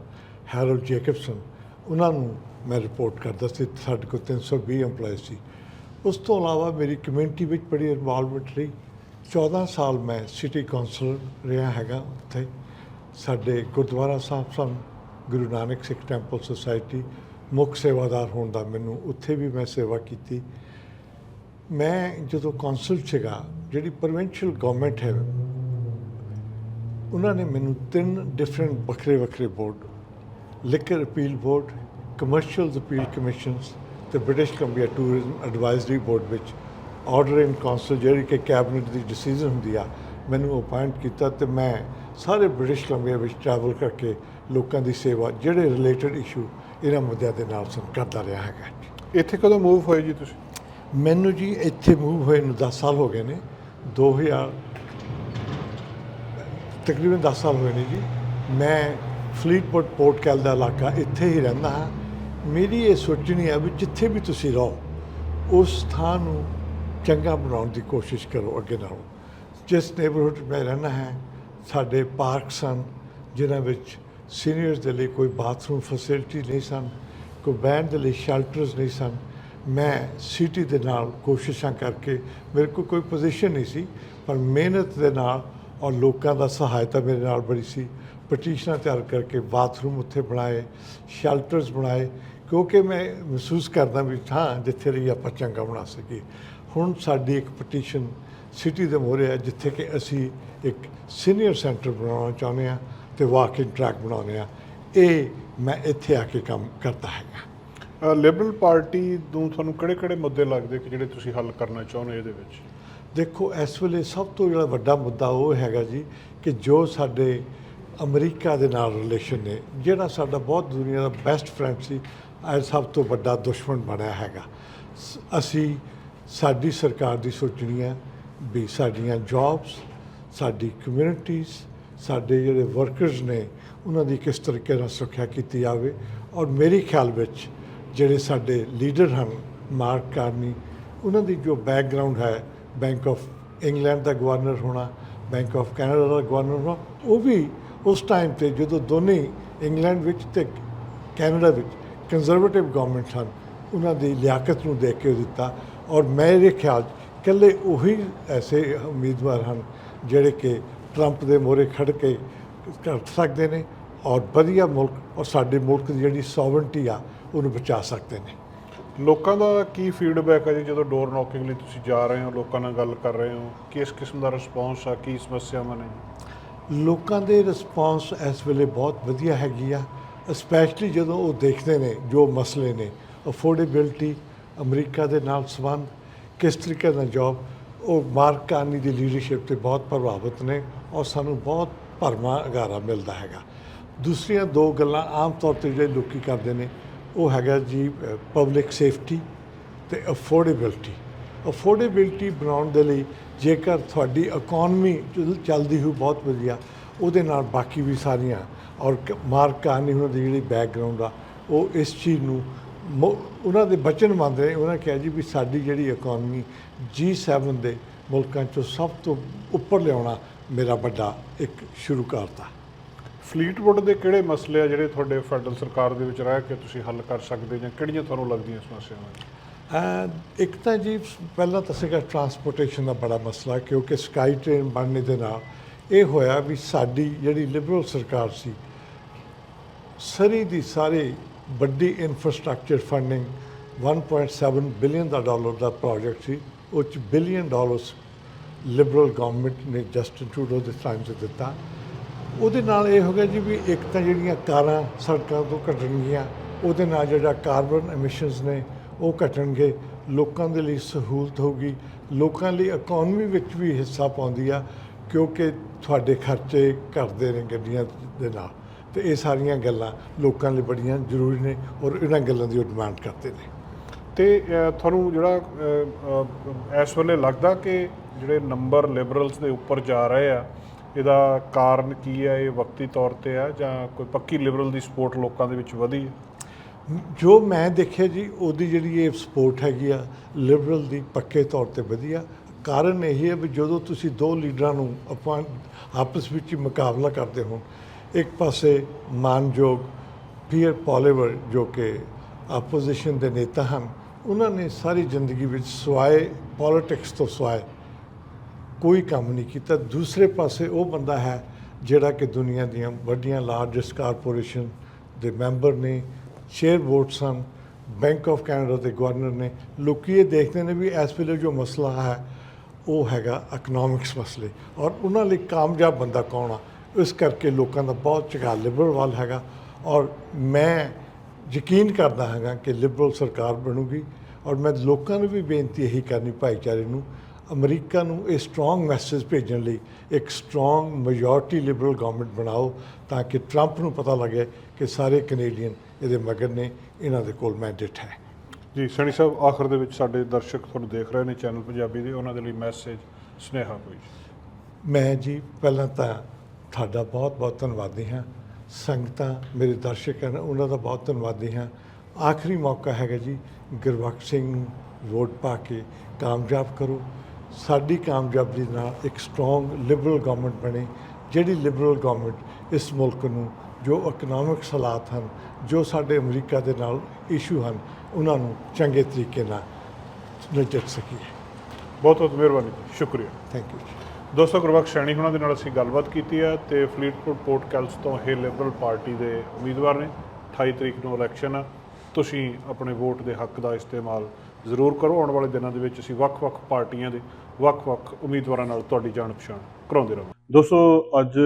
ਹੈਰੋਲਡ ਜੇਕਬਸਨ ਉਹਨਾਂ ਨੂੰ ਮੈਂ ਰਿਪੋਰਟ ਕਰਦਾ ਸੀ। ਸਾਡੇ ਕੋਲ 320 EMPLOYEES ਸੀ। ਉਸ ਤੋਂ ਇਲਾਵਾ ਮੇਰੀ ਕਮਿਊਨਿਟੀ ਵਿੱਚ ਬੜੀ ਇਨਵੋਲਵਮੈਂਟ ਰਹੀ। 14 ਸਾਲ ਮੈਂ ਸਿਟੀ ਕਾਉਂਸਲਰ ਰਿਹਾ ਹੈਗਾ ਉੱਥੇ। ਸਾਡੇ ਗੁਰਦੁਆਰਾ ਸਾਹਿਬ ਸਨ, ਗੁਰੂ ਨਾਨਕ ਸਿੱਖ ਟੈਂਪਲ ਸੁਸਾਇਟੀ ਮੁੱਖ ਸੇਵਾਦਾਰ ਹੋਣ ਦਾ ਮੈਨੂੰ ਉੱਥੇ ਵੀ ਮੈਂ ਸੇਵਾ ਕੀਤੀ। ਮੈਂ ਜਦੋਂ ਕੌਂਸਲ ਸੀਗਾ, ਜਿਹੜੀ ਪ੍ਰੋਵਿੰਸ਼ੀਅਲ ਗਵਰਨਮੈਂਟ ਹੈ, ਉਹਨਾਂ ਨੇ ਮੈਨੂੰ ਤਿੰਨ ਡਿਫਰੈਂਟ ਵੱਖਰੇ ਵੱਖਰੇ board liquor appeal board commercial appeal commissions ਤੇ British Columbia tourism advisory board ਵਿੱਚ ਆਰਡਰ ਇਨ ਕਾਉਂਸਲ ਜਿਹੜੀ ਕਿ ਕੈਬਨਿਟ ਦੀ ਡਿਸੀਜਨ ਹੁੰਦੀ ਆ ਮੈਨੂੰ ਅਪਾਇੰਟ ਕੀਤਾ ਤੇ ਮੈਂ ਸਾਰੇ ਬ੍ਰਿਟਿਸ਼ ਕੋਲੰਬੀਆ ਵਿੱਚ ਟਰੈਵਲ ਕਰਕੇ ਲੋਕਾਂ ਦੀ ਸੇਵਾ ਜਿਹੜੇ ਰਿਲੇਟਡ ਇਸ਼ੂ ਇਹਨਾਂ ਮੁੱਦਿਆਂ ਦੇ ਨਾਲ ਸੰ ਕਰਦਾ ਰਿਹਾ ਹੈਗਾ। ਇੱਥੇ ਕਦੋਂ ਮੂਵ ਹੋਏ ਜੀ ਤੁਸੀਂ? ਮੈਨੂੰ ਜੀ ਇੱਥੇ ਮੂਵ ਹੋਏ ਨੂੰ 10 ਸਾਲ ਹੋ ਗਏ ਨੇ। 2000 ਤਕਰੀਬਨ 10 ਸਾਲ ਹੋਏ ਨੇ ਜੀ। ਮੈਂ ਫਲੀਟਵੁੱਡ ਪੋਰਟ ਕੈਲ ਦਾ ਇਲਾਕਾ ਇੱਥੇ ਹੀ ਰਹਿੰਦਾ ਹਾਂ। ਮੇਰੀ ਇਹ ਸੋਚਣੀ ਹੈ ਵੀ ਜਿੱਥੇ ਵੀ ਤੁਸੀਂ ਰਹੋ, ਉਸ ਥਾਂ ਨੂੰ ਚੰਗਾ ਬਣਾਉਣ ਦੀ ਕੋਸ਼ਿਸ਼ ਕਰੋ ਅੱਗੇ ਨਾਲੋਂ। ਜਿਸ ਨੇਬਰਹੁੱਡ ਮੈਂ ਰਹਿਣਾ ਹੈ, ਸਾਡੇ ਪਾਰਕ ਸਨ ਜਿਨ੍ਹਾਂ ਵਿੱਚ ਸੀਨੀਅਰਸ ਦੇ ਲਈ ਕੋਈ ਬਾਥਰੂਮ ਫੈਸਿਲਿਟੀ ਨਹੀਂ ਸਨ, ਕੋਈ ਬੈਂਡ ਦੇ ਲਈ ਸ਼ੈਲਟਰਸ ਨਹੀਂ ਸਨ। ਮੈਂ ਸਿਟੀ ਦੇ ਨਾਲ ਕੋਸ਼ਿਸ਼ਾਂ ਕਰਕੇ ਮੇਰੇ ਕੋਲ ਕੋਈ ਪੋਜੀਸ਼ਨ ਨਹੀਂ ਸੀ, ਪਰ ਮਿਹਨਤ ਦੇ ਨਾਲ ਔਰ ਲੋਕਾਂ ਦਾ ਸਹਾਇਤਾ ਮੇਰੇ ਨਾਲ ਬੜੀ ਸੀ। ਪਟੀਸ਼ਨਾਂ ਤਿਆਰ ਕਰਕੇ ਬਾਥਰੂਮ ਉੱਥੇ ਬਣਾਏ ਸ਼ੈਲਟਰਸ ਬਣਾਏ ਕਿਉਂਕਿ ਮੈਂ ਮਹਿਸੂਸ ਕਰਦਾ ਵੀ ਹਾਂ ਜਿੱਥੇ ਲਈ ਆਪਾਂ ਚੰਗਾ ਬਣਾ ਸਕੀਏ। ਹੁਣ ਸਾਡੀ ਇੱਕ ਪਟੀਸ਼ਨ ਸਿਟੀ ਦੇ ਮੋਹਰੇ ਹੈ ਜਿੱਥੇ ਕਿ ਅਸੀਂ ਇੱਕ ਸੀਨੀਅਰ ਸੈਂਟਰ ਬਣਾਉਣਾ ਚਾਹੁੰਦੇ ਹਾਂ ਤੇ ਵਾਕਿੰਗ ਟਰੈਕ ਬਣਾਉਣੇ ਆ ਇਹ ਮੈਂ ਇੱਥੇ ਆ ਕੇ ਕੰਮ ਕਰਦਾ ਹੈਗਾ। ਲਿਬਰਲ ਪਾਰਟੀ ਨੂੰ ਤੁਹਾਨੂੰ ਕਿਹੜੇ-ਕਿਹੜੇ ਮੁੱਦੇ ਲੱਗਦੇ ਕਿ ਜਿਹੜੇ ਤੁਸੀਂ ਹੱਲ ਕਰਨਾ ਚਾਹੁੰਦੇ ਇਹਦੇ ਵਿੱਚ? ਦੇਖੋ ਇਸ ਵੇਲੇ ਸਭ ਤੋਂ ਜਿਹੜਾ ਵੱਡਾ ਮੁੱਦਾ ਉਹ ਹੈਗਾ ਜੀ ਕਿ ਜੋ ਸਾਡੇ ਅਮਰੀਕਾ ਦੇ ਨਾਲ ਰਿਲੇਸ਼ਨ ਨੇ ਜਿਹੜਾ ਸਾਡਾ ਬਹੁਤ ਦੁਨੀਆ ਦਾ ਬੈਸਟ ਫਰੈਂਡ ਸੀ ਅੱਜ ਸਭ ਤੋਂ ਵੱਡਾ ਦੁਸ਼ਮਣ ਬਣਿਆ ਹੈਗਾ। ਸ- ਅਸੀਂ ਸਾਡੀ ਸਰਕਾਰ ਦੀ ਸੋਚਣੀ ਹੈ ਵੀ ਸਾਡੀਆਂ ਜੌਬਸ ਸਾਡੀ ਕਮਿਊਨਿਟੀਜ਼ ਸਾਡੇ ਜਿਹੜੇ ਵਰਕਰਸ ਨੇ, ਉਹਨਾਂ ਦੀ ਕਿਸ ਤਰੀਕੇ ਨਾਲ ਸੁਰੱਖਿਆ ਕੀਤੀ ਜਾਵੇ ਔਰ ਮੇਰੇ ਖਿਆਲ ਵਿੱਚ ਜਿਹੜੇ ਸਾਡੇ ਲੀਡਰ ਹਨ, ਮਾਰਕ ਕਾਰਨੀ, ਉਹਨਾਂ ਦੀ ਜੋ ਬੈਕਗ੍ਰਾਉਂਡ ਹੈ ਬੈਂਕ ਆਫ ਇੰਗਲੈਂਡ ਦਾ ਗਵਰਨਰ ਹੋਣਾ ਬੈਂਕ ਆਫ ਕੈਨੇਡਾ ਦਾ ਗਵਰਨਰ ਹੋਣਾ, ਉਹ ਵੀ ਉਸ ਟਾਈਮ ਤੇ ਜਦੋਂ ਦੋਨੇ ਇੰਗਲੈਂਡ ਵਿੱਚ ਤੇ ਕੈਨੇਡਾ ਵਿੱਚ ਕੰਜ਼ਰਵੇਟਿਵ ਗਵਰਨਮੈਂਟ ਹਨ ਉਹਨਾਂ ਦੀ ਲਿਆਕਤ ਨੂੰ ਦੇਖ ਕੇ ਦਿੱਤਾ ਔਰ ਮੇਰੇ ਖਿਆਲ 'ਚ ਇਕੱਲੇ ਉਹੀ ਐਸੇ ਉਮੀਦਵਾਰ ਹਨ ਜਿਹੜੇ ਕਿ ਟਰੰਪ ਦੇ ਮੋਹਰੇ ਖੜ ਕੇ ਕਰ ਸਕਦੇ ਨੇ ਔਰ ਵਧੀਆ ਮੁਲਕ ਔਰ ਸਾਡੇ ਮੁਲਕ ਦੀ ਜਿਹੜੀ ਸੋਵਰਨਟੀ ਆ ਉਹਨੂੰ ਬਚਾ ਸਕਦੇ ਨੇ। ਲੋਕਾਂ ਦਾ ਕੀ ਫੀਡਬੈਕ ਹੈ ਜੀ ਜਦੋਂ ਡੋਰ ਨੌਕਿੰਗ ਲਈ ਤੁਸੀਂ ਜਾ ਰਹੇ ਹੋ ਲੋਕਾਂ ਨਾਲ ਗੱਲ ਕਰ ਰਹੇ ਹੋ? ਕਿਸ ਕਿਸਮ ਦਾ ਰਿਸਪੌਂਸ ਆ? ਕੀ ਸਮੱਸਿਆਵਾਂ ਨੇ ਲੋਕਾਂ ਦੇ ਰਿਸਪਾਂਸ ਇਸ ਵੇਲੇ ਬਹੁਤ ਵਧੀਆ ਹੈਗੀ ਆ। ਸਪੈਸ਼ਲੀ ਜਦੋਂ ਉਹ ਦੇਖਦੇ ਨੇ ਜੋ ਮਸਲੇ ਨੇ ਅਫੋਰਡੇਬਿਲਟੀ ਅਮਰੀਕਾ ਦੇ ਨਾਲ ਸੰਬੰਧ, ਕਿਸ ਤਰੀਕੇ ਨਾਲ ਜੌਬ ਉਹ ਮਾਰਕ ਕਾਰਨੀ ਦੀ ਲੀਡਰਸ਼ਿਪ ਤੇ ਬਹੁਤ ਪ੍ਰਭਾਵਿਤ ਨੇ ਔਰ ਸਾਨੂੰ ਬਹੁਤ ਭਰਮਾ ਅਗਾਰਾ ਮਿਲਦਾ ਹੈਗਾ। ਦੂਸਰੀਆਂ ਦੋ ਗੱਲਾਂ ਆਮ ਤੌਰ ਤੇ ਜਿਹੜੇ ਲੋਕੀ ਕਰਦੇ ਨੇ, ਉਹ ਹੈਗਾ ਜੀ ਪਬਲਿਕ ਸੇਫਟੀ ਤੇ ਅਫੋਰਡੇਬਿਲਟੀ ਅਫੋਰਡੇਬਿਲਟੀ ਬਣਾਉਣ ਦੇ ਲਈ ਜੇਕਰ ਤੁਹਾਡੀ ਇਕਨੋਮੀ ਚੱਲਦੀ ਹੋਈ ਬਹੁਤ ਵਧੀਆ, ਉਹਦੇ ਨਾਲ ਬਾਕੀ ਵੀ ਸਾਰੀਆਂ ਔਰ ਕ- ਮਾਰਕ ਕਾਰਨੀ ਉਹਨਾਂ ਦੀ ਜਿਹੜੀ ਬੈਕਗ੍ਰਾਉਂਡ ਆ ਉਹ ਇਸ ਚੀਜ਼ ਨੂੰ ਉਹਨਾਂ ਦੇ ਬਚਨ ਮੰਨਦੇ ਨੇ ਉਹਨਾਂ ਕਿਹਾ ਜੀ ਵੀ ਸਾਡੀ ਜਿਹੜੀ ਇਕਨੋਮੀ G7 ਦੇ ਮੁਲਕਾਂ ਚੋਂ ਸਭ ਤੋਂ ਉੱਪਰ ਲਿਆਉਣਾ ਮੇਰਾ ਵੱਡਾ ਇੱਕ ਸ਼ੁਰੂ ਕਰਤਾ। ਫਲੀਟਵੁੱਡ ਦੇ ਕਿਹੜੇ ਮਸਲੇ ਆ ਜਿਹੜੇ ਤੁਹਾਡੇ ਫੈਡਰਲ ਸਰਕਾਰ ਦੇ ਵਿੱਚ ਰਹਿ ਕੇ ਤੁਸੀਂ ਹੱਲ ਕਰ ਸਕਦੇ ਜਾਂ ਕਿਹੜੀਆਂ ਤੁਹਾਨੂੰ ਲੱਗਦੀਆਂ ਸਮੱਸਿਆਵਾਂ ਇੱਕ ਤਾਂ ਜੀ ਪਹਿਲਾਂ ਤਾਂ ਸੀਗਾ ਟਰਾਂਸਪੋਰਟੇਸ਼ਨ ਦਾ ਬੜਾ ਮਸਲਾ ਕਿਉਂਕਿ ਸਕਾਈ ਟ੍ਰੇਨ ਬਣਨੇ ਦੇ ਨਾਲ ਇਹ ਹੋਇਆ ਵੀ ਸਾਡੀ ਜਿਹੜੀ ਲਿਬਰਲ ਸਰਕਾਰ ਸੀ, ਸਰੀ ਦੀ ਸਾਰੀ ਵੱਡੀ ਇਨਫਰਾਸਟ੍ਰਕਚਰ ਫੰਡਿੰਗ 1.7 ਬਿਲੀਅਨ ਦਾ ਡਾਲਰ ਦਾ ਪ੍ਰੋਜੈਕਟ ਸੀ, ਉਹ 'ਚ ਬਿਲੀਅਨ ਡਾਲਰਸ ਲਿਬਰਲ ਗਵਰਨਮੈਂਟ ਨੇ ਜਸਟਿਨ ਟਰੂਡੋ ਦੇ ਟਾਈਮ 'ਚ ਦਿੱਤਾ। ਉਹਦੇ ਨਾਲ ਇਹ ਹੋ ਗਿਆ ਜੀ ਵੀ ਇੱਕ ਤਾਂ ਜਿਹੜੀਆਂ ਕਾਰਾਂ ਸੜਕਾਂ ਤੋਂ ਘਟਣਗੀਆਂ, ਉਹਦੇ ਨਾਲ ਜਿਹੜਾ ਕਾਰਬਨ ਐਮਿਸ਼ਨਸ ਨੇ ਉਹ ਘਟਣਗੇ, ਲੋਕਾਂ ਦੇ ਲਈ ਸਹੂਲਤ ਹੋਊਗੀ, ਲੋਕਾਂ ਲਈ ਇਕਨੋਮੀ ਵਿੱਚ ਵੀ ਹਿੱਸਾ ਪਾਉਂਦੀ ਆ। ਕਿਉਂਕਿ ਤੁਹਾਡੇ ਖਰਚੇ ਘਟਦੇ ਨੇ ਗੱਡੀਆਂ ਦੇ ਨਾਲ। ਤੇ ਇਹ ਸਾਰੀਆਂ ਗੱਲਾਂ ਲੋਕਾਂ ਲਈ ਬੜੀਆਂ ਜ਼ਰੂਰੀ ਨੇ ਔਰ ਇਹਨਾਂ ਗੱਲਾਂ ਦੀ ਉਹ ਡਿਮਾਂਡ ਕਰਦੇ ਨੇ। ਤੇ ਅ, ਤੁਹਾਨੂੰ ਜਿਹੜਾ ਅ, ਅ, ਇਸ ਵੇਲੇ ਲੱਗਦਾ ਕਿ ਜਿਹੜੇ ਨੰਬਰ ਲਿਬਰਲਸ ਦੇ ਉੱਪਰ ਜਾ ਰਹੇ ਆ ਇਹਦਾ ਕਾਰਨ ਕੀ ਹੈ ਇਹ ਵਕਤੀ ਤੌਰ ਤੇ ਆ ਜਾਂ ਕੋਈ ਪੱਕੀ ਲਿਬਰਲ ਦੀ ਸਪੋਰਟ ਲੋਕਾਂ ਦੇ ਵਿੱਚ ਵਧੀ ਹੈ ਜੋ ਮੈਂ ਦੇਖਿਆ ਜੀ ਉਹਦੀ ਜਿਹੜੀ ਇਹ ਸਪੋਰਟ ਹੈਗੀ ਆ ਲਿਬਰਲ ਦੀ ਪੱਕੇ ਤੌਰ ਤੇ ਵਧੀਆ ਕਾਰਨ ਇਹ ਹੈ ਵੀ ਜਦੋਂ ਤੁਸੀਂ ਦੋ ਲੀਡਰਾਂ ਨੂੰ ਆਪਾਂ ਆਪਸ ਵਿੱਚ ਹੀ ਮੁਕਾਬਲਾ ਕਰਦੇ ਹੋ ਇੱਕ ਪਾਸੇ ਮਾਨਯੋਗ ਪੀਅਰ ਪੋਲੀਵਰ ਜੋ ਕਿ ਆਪੋਜੀਸ਼ਨ ਦੇ ਨੇਤਾ ਹਨ, ਉਹਨਾਂ ਨੇ ਸਾਰੀ ਜ਼ਿੰਦਗੀ ਵਿੱਚ ਸਵਾਏ, ਪੋਲਿਟਿਕਸ ਤੋਂ ਸਵਾਏ, ਕੋਈ ਕੰਮ ਨਹੀਂ ਕੀਤਾ। ਦੂਸਰੇ ਪਾਸੇ ਉਹ ਬੰਦਾ ਹੈ ਜਿਹੜਾ ਕਿ ਦੁਨੀਆ ਦੀਆਂ ਵੱਡੀਆਂ ਲਾਰਜੈਸਟ ਕਾਰਪੋਰੇਸ਼ਨ ਦੇ ਮੈਂਬਰ ਨੇ ਸ਼ੇਅਰ ਬੋਰਡਸ ਹਨ ਬੈਂਕ ਆਫ ਕੈਨੇਡਾ ਦੇ ਗਵਰਨਰ ਨੇ। ਲੋਕੀ ਇਹ ਦੇਖਦੇ ਨੇ ਵੀ ਇਸ ਵੇਲੇ ਜੋ ਮਸਲਾ ਹੈ ਉਹ ਹੈਗਾ ਇਕਨੋਮਿਕਸ ਮਸਲੇ ਔਰ ਉਹਨਾਂ ਲਈ ਕਾਮਯਾਬ ਬੰਦਾ ਕੌਣ ਆ? ਇਸ ਕਰਕੇ ਲੋਕਾਂ ਦਾ ਬਹੁਤ ਚੰਗਾ ਲਿਬਰਲ ਵੱਲ ਹੈਗਾ। ਔਰ ਮੈਂ ਯਕੀਨ ਕਰਦਾ ਹਾਂਗਾ ਕਿ ਲਿਬਰਲ ਸਰਕਾਰ ਬਣੂਗੀ। ਔਰ ਮੈਂ ਲੋਕਾਂ ਨੂੰ ਵੀ ਬੇਨਤੀ ਇਹੀ ਕਰਨੀ ਭਾਈਚਾਰੇ ਨੂੰ, ਅਮਰੀਕਾ ਨੂੰ ਇਹ ਸਟਰੋਂਗ ਮੈਸੇਜ ਭੇਜਣ ਲਈ ਇੱਕ ਸਟਰੋਂਗ ਮੈਜੋਰਟੀ ਲਿਬਰਲ ਗਵਰਨਮੈਂਟ ਬਣਾਓ ਤਾਂ ਕਿ ਟਰੰਪ ਨੂੰ ਪਤਾ ਲੱਗੇ ਕਿ ਸਾਰੇ ਕੈਨੇਡੀਅਨ ਇਹਦੇ ਮਗਰ ਨੇ, ਇਹਨਾਂ ਦੇ ਕੋਲ ਮੈਂਡੇਟ ਹੈ। ਜੀ, ਸਣੀ ਸਾਹਿਬ, ਆਖਰ ਦੇ ਵਿੱਚ ਸਾਡੇ ਦਰਸ਼ਕ ਤੁਹਾਨੂੰ ਦੇਖ ਰਹੇ ਨੇ ਚੈਨਲ ਪੰਜਾਬੀ ਦੇ, ਉਹਨਾਂ ਦੇ ਲਈ ਮੈਸੇਜ ਸੁਨੇਹਾ ਕੋਈ? ਮੈਂ ਜੀ, ਪਹਿਲਾਂ ਤਾਂ ਤੁਹਾਡਾ ਬਹੁਤ ਬਹੁਤ ਧੰਨਵਾਦੀ ਹਾਂ। ਸੰਗਤਾਂ ਮੇਰੇ ਦਰਸ਼ਕ ਹਨ, ਉਹਨਾਂ ਦਾ ਬਹੁਤ ਧੰਨਵਾਦੀ ਹਾਂ। ਆਖਰੀ ਮੌਕਾ ਹੈਗਾ ਜੀ, ਗੁਰਬਖਸ਼ ਸਿੰਘ ਨੂੰ ਵੋਟ ਪਾ ਕੇ ਕਾਮਯਾਬ ਕਰੋ। ਸਾਡੀ ਕਾਮਯਾਬੀ ਨਾਲ ਇੱਕ ਸਟਰੋਂਗ ਲਿਬਰਲ ਗਵਰਨਮੈਂਟ ਬਣੇ, ਜਿਹੜੀ ਲਿਬਰਲ ਗਵਰਨਮੈਂਟ ਇਸ ਮੁਲਕ ਨੂੰ ਜੋ ਇਕਨੋਮਿਕ ਹਾਲਾਤ ਹਨ, ਜੋ ਸਾਡੇ ਅਮਰੀਕਾ ਦੇ ਨਾਲ ਇਸ਼ੂ ਹਨ ਉਹਨਾਂ ਨੂੰ ਚੰਗੇ ਤਰੀਕੇ ਨਾਲ ਨਜਿੱਠ ਸਕੀਏ। ਬਹੁਤ ਬਹੁਤ ਮਿਹਰਬਾਨੀ ਜੀ ਸ਼ੁਕਰੀਆ। ਥੈਂਕ ਯੂ ਦੋਸਤੋ ਗੁਰਬਖਸ਼ ਸੈਣੀ ਹੁਣਾਂ ਦੇ ਨਾਲ ਅਸੀਂ ਗੱਲਬਾਤ ਕੀਤੀ ਹੈ ਤੇ ਫਲੀਟਵੁੱਡ ਪੋਰਟ ਕੈਲਸ ਤੋਂ ਇਹ ਲਿਬਰਲ ਪਾਰਟੀ ਦੇ ਉਮੀਦਵਾਰ ਨੇ। 28 ਤਰੀਕ ਨੂੰ ਇਲੈਕਸ਼ਨ ਆ। ਤੁਸੀਂ ਆਪਣੇ ਵੋਟ ਦੇ ਹੱਕ ਦਾ ਇਸਤੇਮਾਲ ਜ਼ਰੂਰ ਕਰੋ। ਆਉਣ ਵਾਲੇ ਦਿਨਾਂ ਦੇ ਵਿੱਚ ਅਸੀਂ ਵੱਖ-ਵੱਖ ਪਾਰਟੀਆਂ ਦੇ ਵੱਖ-ਵੱਖ ਉਮੀਦਵਾਰਾਂ ਨਾਲ ਤੁਹਾਡੀ ਜਾਣ ਪਛਾਣ ਕਰਾਉਂਦੇ ਰਹਾਂਗੇ। ਦੋਸਤੋ ਅੱਜ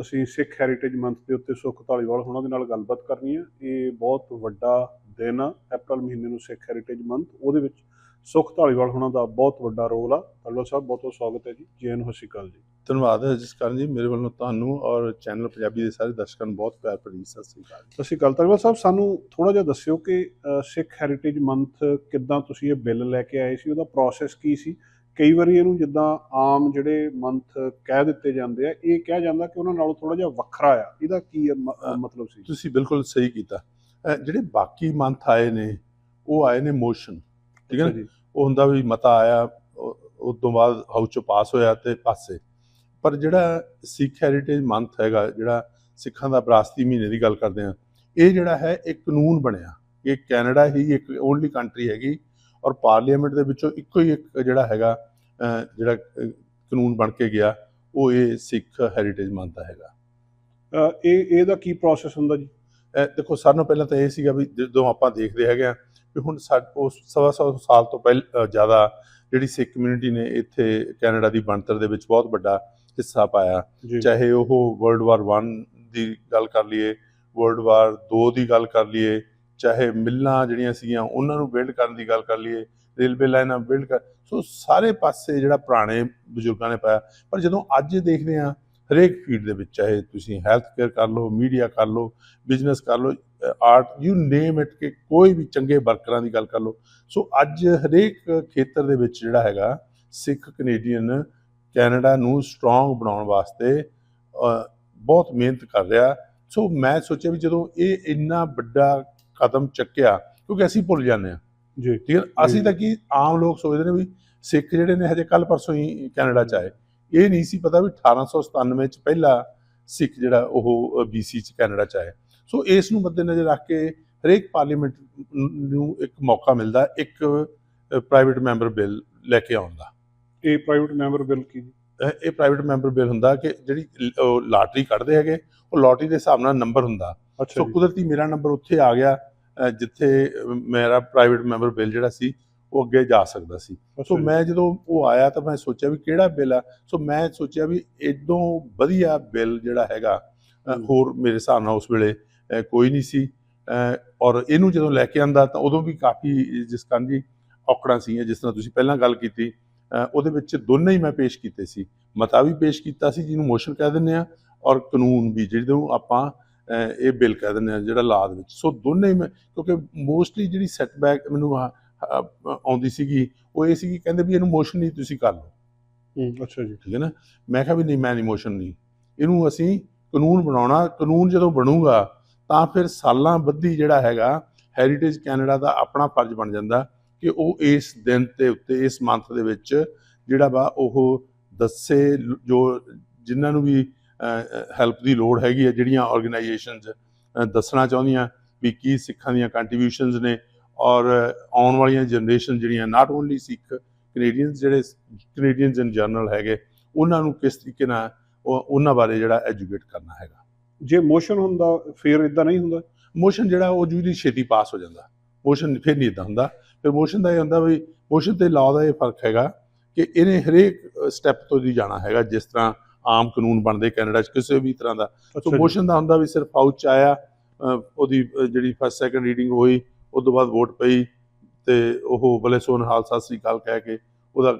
ਅਸੀਂ ਸਿੱਖ ਹੈਰੀਟੇਜ ਮੰਥ ਦੇ ਉੱਤੇ ਸੁਖ ਧਾਲੀਵਾਲ ਹੁਣਾਂ ਦੇ ਨਾਲ ਗੱਲਬਾਤ ਕਰਨੀ ਹੈ। ਇਹ ਬਹੁਤ ਵੱਡਾ ਦਿਨ ਆ ਅਪ੍ਰੈਲ ਮਹੀਨੇ ਨੂੰ ਸਿੱਖ ਹੈਰੀਟੇਜ ਮੰਥ ਉਹਦੇ ਵਿੱਚ ਸੁਖ ਧਾਲੀਵਾਲ ਹੁਣਾਂ ਦਾ ਬਹੁਤ ਵੱਡਾ ਰੋਲ ਆ। ਧਾਲੀਵਾਲ ਸਾਹਿਬ ਬਹੁਤ ਬਹੁਤ ਸਵਾਗਤ ਹੈ ਜੀ। ਜੀ ਆਇਆਂ ਨੂੰ ਸਤਿ ਸ਼੍ਰੀ ਅਕਾਲ ਜੀ। ਧੰਨਵਾਦ ਹੈ ਜਿਸ ਕਾਰਨ ਜੀ। ਮੇਰੇ ਵੱਲੋਂ ਤੁਹਾਨੂੰ ਔਰ ਚੈਨਲ ਪੰਜਾਬੀ ਦੇ ਸਾਰੇ ਦਰਸ਼ਕਾਂ ਨੂੰ ਬਹੁਤ ਪਿਆਰ ਭਰੀ ਸਤਿ ਸ੍ਰੀ ਅਕਾਲ ਸਤਿ ਸ਼੍ਰੀ ਅਕਾਲ। ਸਾਹਿਬ ਸਾਨੂੰ ਥੋੜਾ ਜਿਹਾ ਦੱਸਿਓ ਕਿ ਸਿੱਖ ਹੈਰੀਟੇਜ ਮੰਥ ਕਿੱਦਾਂ ਤੁਸੀਂ ਇਹ ਬਿੱਲ ਲੈ ਕੇ ਆਏ ਸੀ? ਉਹਦਾ ਪ੍ਰੋਸੈਸ ਕੀ ਸੀ? ਕਈ ਵਾਰੀ ਇਹਨੂੰ ਜਿੱਦਾਂ ਆਮ ਜਿਹੜੇ ਮੰਥ ਕਹਿ ਦਿੱਤੇ ਜਾਂਦੇ ਆ ਇਹ ਕਿਹਾ ਜਾਂਦਾ ਕਿ ਉਹਨਾਂ ਨਾਲੋਂ ਥੋੜਾ ਜਿਹਾ ਵੱਖਰਾ ਆ। ਇਹਦਾ ਕੀ ਮਤਲਬ ਸੀ? ਤੁਸੀਂ ਬਿਲਕੁਲ ਸਹੀ ਕੀਤਾ। ਜਿਹੜੇ ਬਾਕੀ ਮੰਥ ਆਏ ਨੇ ਉਹ ਆਏ ਨੇ ਮੋਸ਼ਨ ਠੀਕ ਹੈ ਨਾ? ਉਹ ਹੁੰਦਾ ਵੀ ਮਤਾ ਆਇਆ ਉਸ ਤੋਂ ਬਾਅਦ ਹਾਊਸ ਚ ਪਾਸ ਹੋਇਆ ਤੇ ਪਾਸੇ। ਪਰ ਜਿਹੜਾ ਸਿੱਖ ਹੈਰੀਟੇਜ ਮੰਥ ਹੈਗਾ ਜਿਹੜਾ ਸਿੱਖਾਂ ਦਾ ਵਿਰਾਸਤੀ ਮਹੀਨੇ ਦੀ ਗੱਲ ਕਰਦੇ ਆ ਇਹ ਜਿਹੜਾ ਹੈ ਇੱਕ ਕਾਨੂੰਨ ਬਣਿਆ। ਇਹ ਕੈਨੇਡਾ ਹੀ ਇੱਕ ਓਨਲੀ ਕੰਟਰੀ ਹੈਗੀ ਔਰ ਪਾਰਲੀਮੈਂਟ ਦੇ ਵਿੱਚੋਂ ਇੱਕੋ ਹੀ ਇੱਕ ਜਿਹੜਾ ਹੈਗਾ ਜਿਹੜਾ ਕਾਨੂੰਨ ਬਣ ਕੇ ਗਿਆ ਉਹ ਇਹ ਸਿੱਖ ਹੈਰੀਟੇਜ ਮੰਥ ਹੈਗਾ। ਇਹ ਇਹਦਾ ਕੀ ਪ੍ਰੋਸੈਸ ਹੁੰਦਾ ਜੀ? ਦੇਖੋ ਸਾਰਿਆਂ ਨਾਲੋਂ ਪਹਿਲਾਂ ਤਾਂ ਇਹ ਸੀਗਾ ਵੀ ਜਦੋਂ ਆਪਾਂ ਦੇਖਦੇ ਹੈਗੇ ਆ ਵੀ ਹੁਣ ਉਸ ਸਵਾ ਸੌ ਸਾਲ ਤੋਂ ਪਹਿਲ ਜ਼ਿਆਦਾ ਜਿਹੜੀ ਸਿੱਖ ਕਮਿਊਨਿਟੀ ਨੇ ਇੱਥੇ ਕੈਨੇਡਾ ਦੀ ਬਣਤਰ ਦੇ ਵਿੱਚ ਬਹੁਤ ਵੱਡਾ ਹਿੱਸਾ ਪਾਇਆ। ਚਾਹੇ ਉਹ ਵਰਲਡ ਵਾਰ 1 ਦੀ ਗੱਲ ਕਰ ਲਈਏ ਵਰਲਡ ਵਾਰ 2 ਦੀ ਗੱਲ ਕਰ ਲਈਏ ਚਾਹੇ ਮਿੱਲਾਂ ਜਿਹੜੀਆਂ ਸੀਗੀਆਂ ਉਹਨਾਂ ਨੂੰ ਬਿਲਡ ਕਰਨ ਦੀ ਗੱਲ ਕਰ ਲਈਏ ਰੇਲਵੇ ਲਾਈਨਾਂ ਬਿਲਡ ਕਰ ਸੋ ਸਾਰੇ ਪਾਸੇ ਜਿਹੜਾ ਪੁਰਾਣੇ ਬਜ਼ੁਰਗਾਂ ਨੇ ਪਾਇਆ। ਪਰ ਜਦੋਂ ਅੱਜ ਦੇਖਦੇ ਆ ਹਰੇਕ ਫੀਲਡ ਦੇ ਵਿੱਚ ਚਾਹੇ ਤੁਸੀਂ ਹੈਲਥ ਕੇਅਰ ਕਰ ਲਓ ਮੀਡੀਆ ਕਰ ਲਓ ਬਿਜ਼ਨਸ ਕਰ ਲਓ ਆਰਟ ਯੂ ਨੇਮ ਇਟ ਕਿ ਕੋਈ ਵੀ ਚੰਗੇ ਵਰਕਰਾਂ ਦੀ ਗੱਲ ਕਰ ਲਓ। ਸੋ ਅੱਜ ਹਰੇਕ ਖੇਤਰ ਦੇ ਵਿੱਚ ਜਿਹੜਾ ਹੈਗਾ ਸਿੱਖ ਕੈਨੇਡੀਅਨ ਕੈਨੇਡਾ ਨੂੰ ਸਟਰੋਂਗ ਬਣਾਉਣ ਵਾਸਤੇ ਬਹੁਤ ਮਿਹਨਤ ਕਰ ਰਿਹਾ। ਸੋ ਮੈਂ ਸੋਚਿਆ ਵੀ ਜਦੋਂ ਇਹ ਇੰਨਾ ਵੱਡਾ ਕਦਮ ਚੱਕਿਆ ਕਿਉਂਕਿ ਅਸੀਂ ਭੁੱਲ ਜਾਂਦੇ ਹਾਂ। ਜੀ। ਠੀਕ ਹੈ ਅਸੀਂ ਤਾਂ ਕੀ ਆਮ ਲੋਕ ਸੋਚਦੇ ਨੇ ਵੀ ਸਿੱਖ ਜਿਹੜੇ ਨੇ ਹਜੇ ਕੱਲ ਪਰਸੋਂ ਹੀ ਕੈਨੇਡਾ ਚ ਆਏ। ਇਹ ਨਹੀਂ ਸੀ ਪਤਾ ਵੀ 1897 ਚ ਪਹਿਲਾ ਸਿੱਖ ਜਿਹੜਾ ਉਹ BC ਚ ਕੈਨੇਡਾ ਚ ਆਏ ਸੋ ਇਸ ਨੂੰ ਮੱਦੇਨਜ਼ਰ ਰੱਖ ਕੇ ਹਰੇਕ ਪਾਰਲੀਮੈਂਟ ਨੂੰ ਇੱਕ ਮੌਕਾ ਮਿਲਦਾ ਇੱਕ ਪ੍ਰਾਈਵੇਟ ਮੈਂਬਰ ਬਿੱਲ ਲੈ ਕੇ ਆਉਣ ਦਾ। ਇਹ ਪ੍ਰਾਈਵੇਟ ਮੈਂਬਰ ਬਿੱਲ ਕੀ? ਇਹ ਪ੍ਰਾਈਵੇਟ ਮੈਂਬਰ ਬਿੱਲ ਹੁੰਦਾ ਕਿ ਜਿਹੜੀ ਲਾਟਰੀ ਕੱਢਦੇ ਹੈਗੇ ਉਹ ਲਾਟਰੀ ਦੇ ਹਿਸਾਬ ਨਾਲ ਨੰਬਰ ਹੁੰਦਾ। ਸੋ ਕੁਦਰਤੀ ਮੇਰਾ ਨੰਬਰ ਉੱਥੇ ਆ ਗਿਆ ਜਿੱਥੇ ਮੇਰਾ ਪ੍ਰਾਈਵੇਟ ਮੈਂਬਰ ਬਿੱਲ ਜਿਹੜਾ ਸੀ ਉਹ ਅੱਗੇ ਜਾ ਸਕਦਾ ਸੀ। ਸੋ। ਮੈਂ ਜਦੋਂ ਉਹ ਆਇਆ ਤਾਂ ਮੈਂ ਸੋਚਿਆ ਵੀ ਕਿਹੜਾ ਬਿੱਲ ਆ? ਸੋ ਮੈਂ ਸੋਚਿਆ ਵੀ ਇਦੋਂ ਵਧੀਆ ਬਿੱਲ ਜਿਹੜਾ ਹੈਗਾ। ਹੋਰ ਮੇਰੇ ਹਿਸਾਬ ਨਾਲ ਉਸ ਵੇਲੇ ਕੋਈ ਨਹੀਂ ਸੀ। ਔਰ ਇਹਨੂੰ ਜਦੋਂ ਲੈ ਕੇ ਆਂਦਾ ਤਾਂ ਉਦੋਂ ਵੀ ਕਾਫੀ ਜਿਸ ਕੰਨ ਜੀ ਔਕੜਾਂ ਸੀ ਜਿਸ ਤਰ੍ਹਾਂ ਤੁਸੀਂ ਪਹਿਲਾਂ ਗੱਲ ਕੀਤੀ ਉਹਦੇ ਵਿੱਚ ਦੋਨੇ ਹੀ ਮੈਂ ਪੇਸ਼ ਕੀਤੇ ਸੀ। ਮਤਾ ਵੀ ਪੇਸ਼ ਕੀਤਾ ਸੀ ਜਿਹਨੂੰ ਮੋਸ਼ਨ ਕਹਿ ਦਿੰਦੇ ਆ ਔਰ ਕਾਨੂੰਨ ਵੀ ਜਿਹਨੂੰ ਆਪਾਂ ਇਹ ਬਿੱਲ ਕਹਿ ਦਿੰਦੇ ਆ ਜਿਹੜਾ ਲਾਅ ਦੇ ਵਿੱਚ। ਸੋ ਦੋਨੇ ਹੀ ਮੈਂ ਕਿਉਂਕਿ ਮੋਸਟਲੀ ਜਿਹੜੀ ਸੈਟਬੈਕ ਮੈਨੂੰ ਆਉਂਦੀ ਸੀਗੀ ਉਹ ਇਹ ਸੀਗੀ ਕਹਿੰਦੇ ਵੀ ਇਹਨੂੰ ਮੋਸ਼ਨ ਨਹੀਂ ਤੁਸੀਂ ਕਰ ਲਓ। ਅੱਛਾ ਜੀ। ਠੀਕ ਹੈ ਨਾ? ਮੈਂ ਕਿਹਾ ਵੀ ਨਹੀਂ ਮੈਂ ਨਹੀਂ ਮੋਸ਼ਨ ਨਹੀਂ। ਇਹਨੂੰ ਅਸੀਂ ਕਾਨੂੰਨ ਬਣਾਉਣਾ ਕਾਨੂੰਨ ਜਦੋਂ ਬਣੂਗਾ ਤਾਂ ਫਿਰ ਸਾਲਾਂ ਬੱਧੀ ਜਿਹੜਾ ਹੈਗਾ ਹੈਰੀਟੇਜ ਕੈਨੇਡਾ ਦਾ ਆਪਣਾ ਫਰਜ਼ ਬਣ ਜਾਂਦਾ ਕਿ ਉਹ ਇਸ ਦਿਨ ਤੇ ਉੱਤੇ ਇਸ ਮੰਥ ਦੇ ਵਿੱਚ ਜਿਹੜਾ ਵਾ ਉਹ ਦੱਸੇ ਜੋ ਜਿਨ੍ਹਾਂ ਨੂੰ ਵੀ ਹੈਲਪ ਦੀ ਲੋੜ ਹੈਗੀ ਹੈ ਜਿਹੜੀਆਂ ਆਰਗੇਨਾਈਜੇਸ਼ਨਸ ਦੱਸਣਾ ਚਾਹੁੰਦੀਆਂ ਵੀ ਕੀ ਸਿੱਖਾਂ ਦੀਆਂ ਕੰਟਰੀਬਿਊਸ਼ਨਸ ਨੇ ਔਰ ਆਉਣ ਵਾਲੀਆਂ ਜਨਰੇਸ਼ਨ ਜਿਹੜੀਆਂ ਨਾਟ ਓਨਲੀ ਸਿੱਖ ਕੈਨੇਡੀਅਨਸ ਜਿਹੜੇ ਕੈਨੇਡੀਅਨਸ ਇਨ ਜਨਰਲ ਹੈਗੇ ਉਹਨਾਂ ਨੂੰ ਕਿਸ ਤਰੀਕੇ ਨਾਲ ਉਹ- ਉਹਨਾਂ ਬਾਰੇ ਜਿਹੜਾ ਐਜੂਕੇਟ ਕਰਨਾ ਹੈਗਾ। ਜੇ ਮੋਸ਼ਨ ਹੁੰਦਾ ਫਿਰ ਇਦਾਂ ਨਹੀਂ ਹੁੰਦਾ? ਮੋਸ਼ਨ ਜਿਹੜਾ ਉਹ ਜੂਦੀ ਛੇਤੀ ਪਾਸ ਹੋ ਜਾਂਦਾ। ਮੋਸ਼ਨ ਫਿਰ ਨਹੀਂ ਇਦਾਂ ਹੁੰਦਾ। ਫਿਰ ਮੋਸ਼ਨ ਦਾ ਇਹ ਹੁੰਦਾ ਵੀ ਮੋਸ਼ਨ ਤੇ ਲਾਅ ਦਾ ਇਹ ਫ਼ਰਕ ਹੈਗਾ ਕਿ ਇਹਨੇ ਹਰੇਕ ਸਟੈਪ ਤੋਂ ਦੀ ਜਾਣਾ ਹੈਗਾ ਜਿਸ ਤਰ੍ਹਾਂ ਆਮ ਕਾਨੂੰਨ ਬਣਦੇ ਕੈਨੇਡਾ 'ਚ ਕਿਸੇ ਵੀ ਤਰ੍ਹਾਂ ਦਾ। ਸੋ। ਮੋਸ਼ਨ ਦਾ ਹੁੰਦਾ ਵੀ ਸਿਰਫ ਹਾਊਸ 'ਚ ਆਇਆ ਉਹਦੀ ਜਿਹੜੀ ਫਸਟ ਸੈਕੰਡ ਰੀਡਿੰਗ ਹੋਈ ਉਸ ਤੋਂ ਬਾਅਦ ਵੋਟ ਪਈ ਤੇ ਉਹ ਬਲੇ ਸੋਨਹਾਲ ਸਤਿ ਸ੍ਰੀ ਅਕਾਲ ਕਹਿ ਕੇ ਉਹਦਾ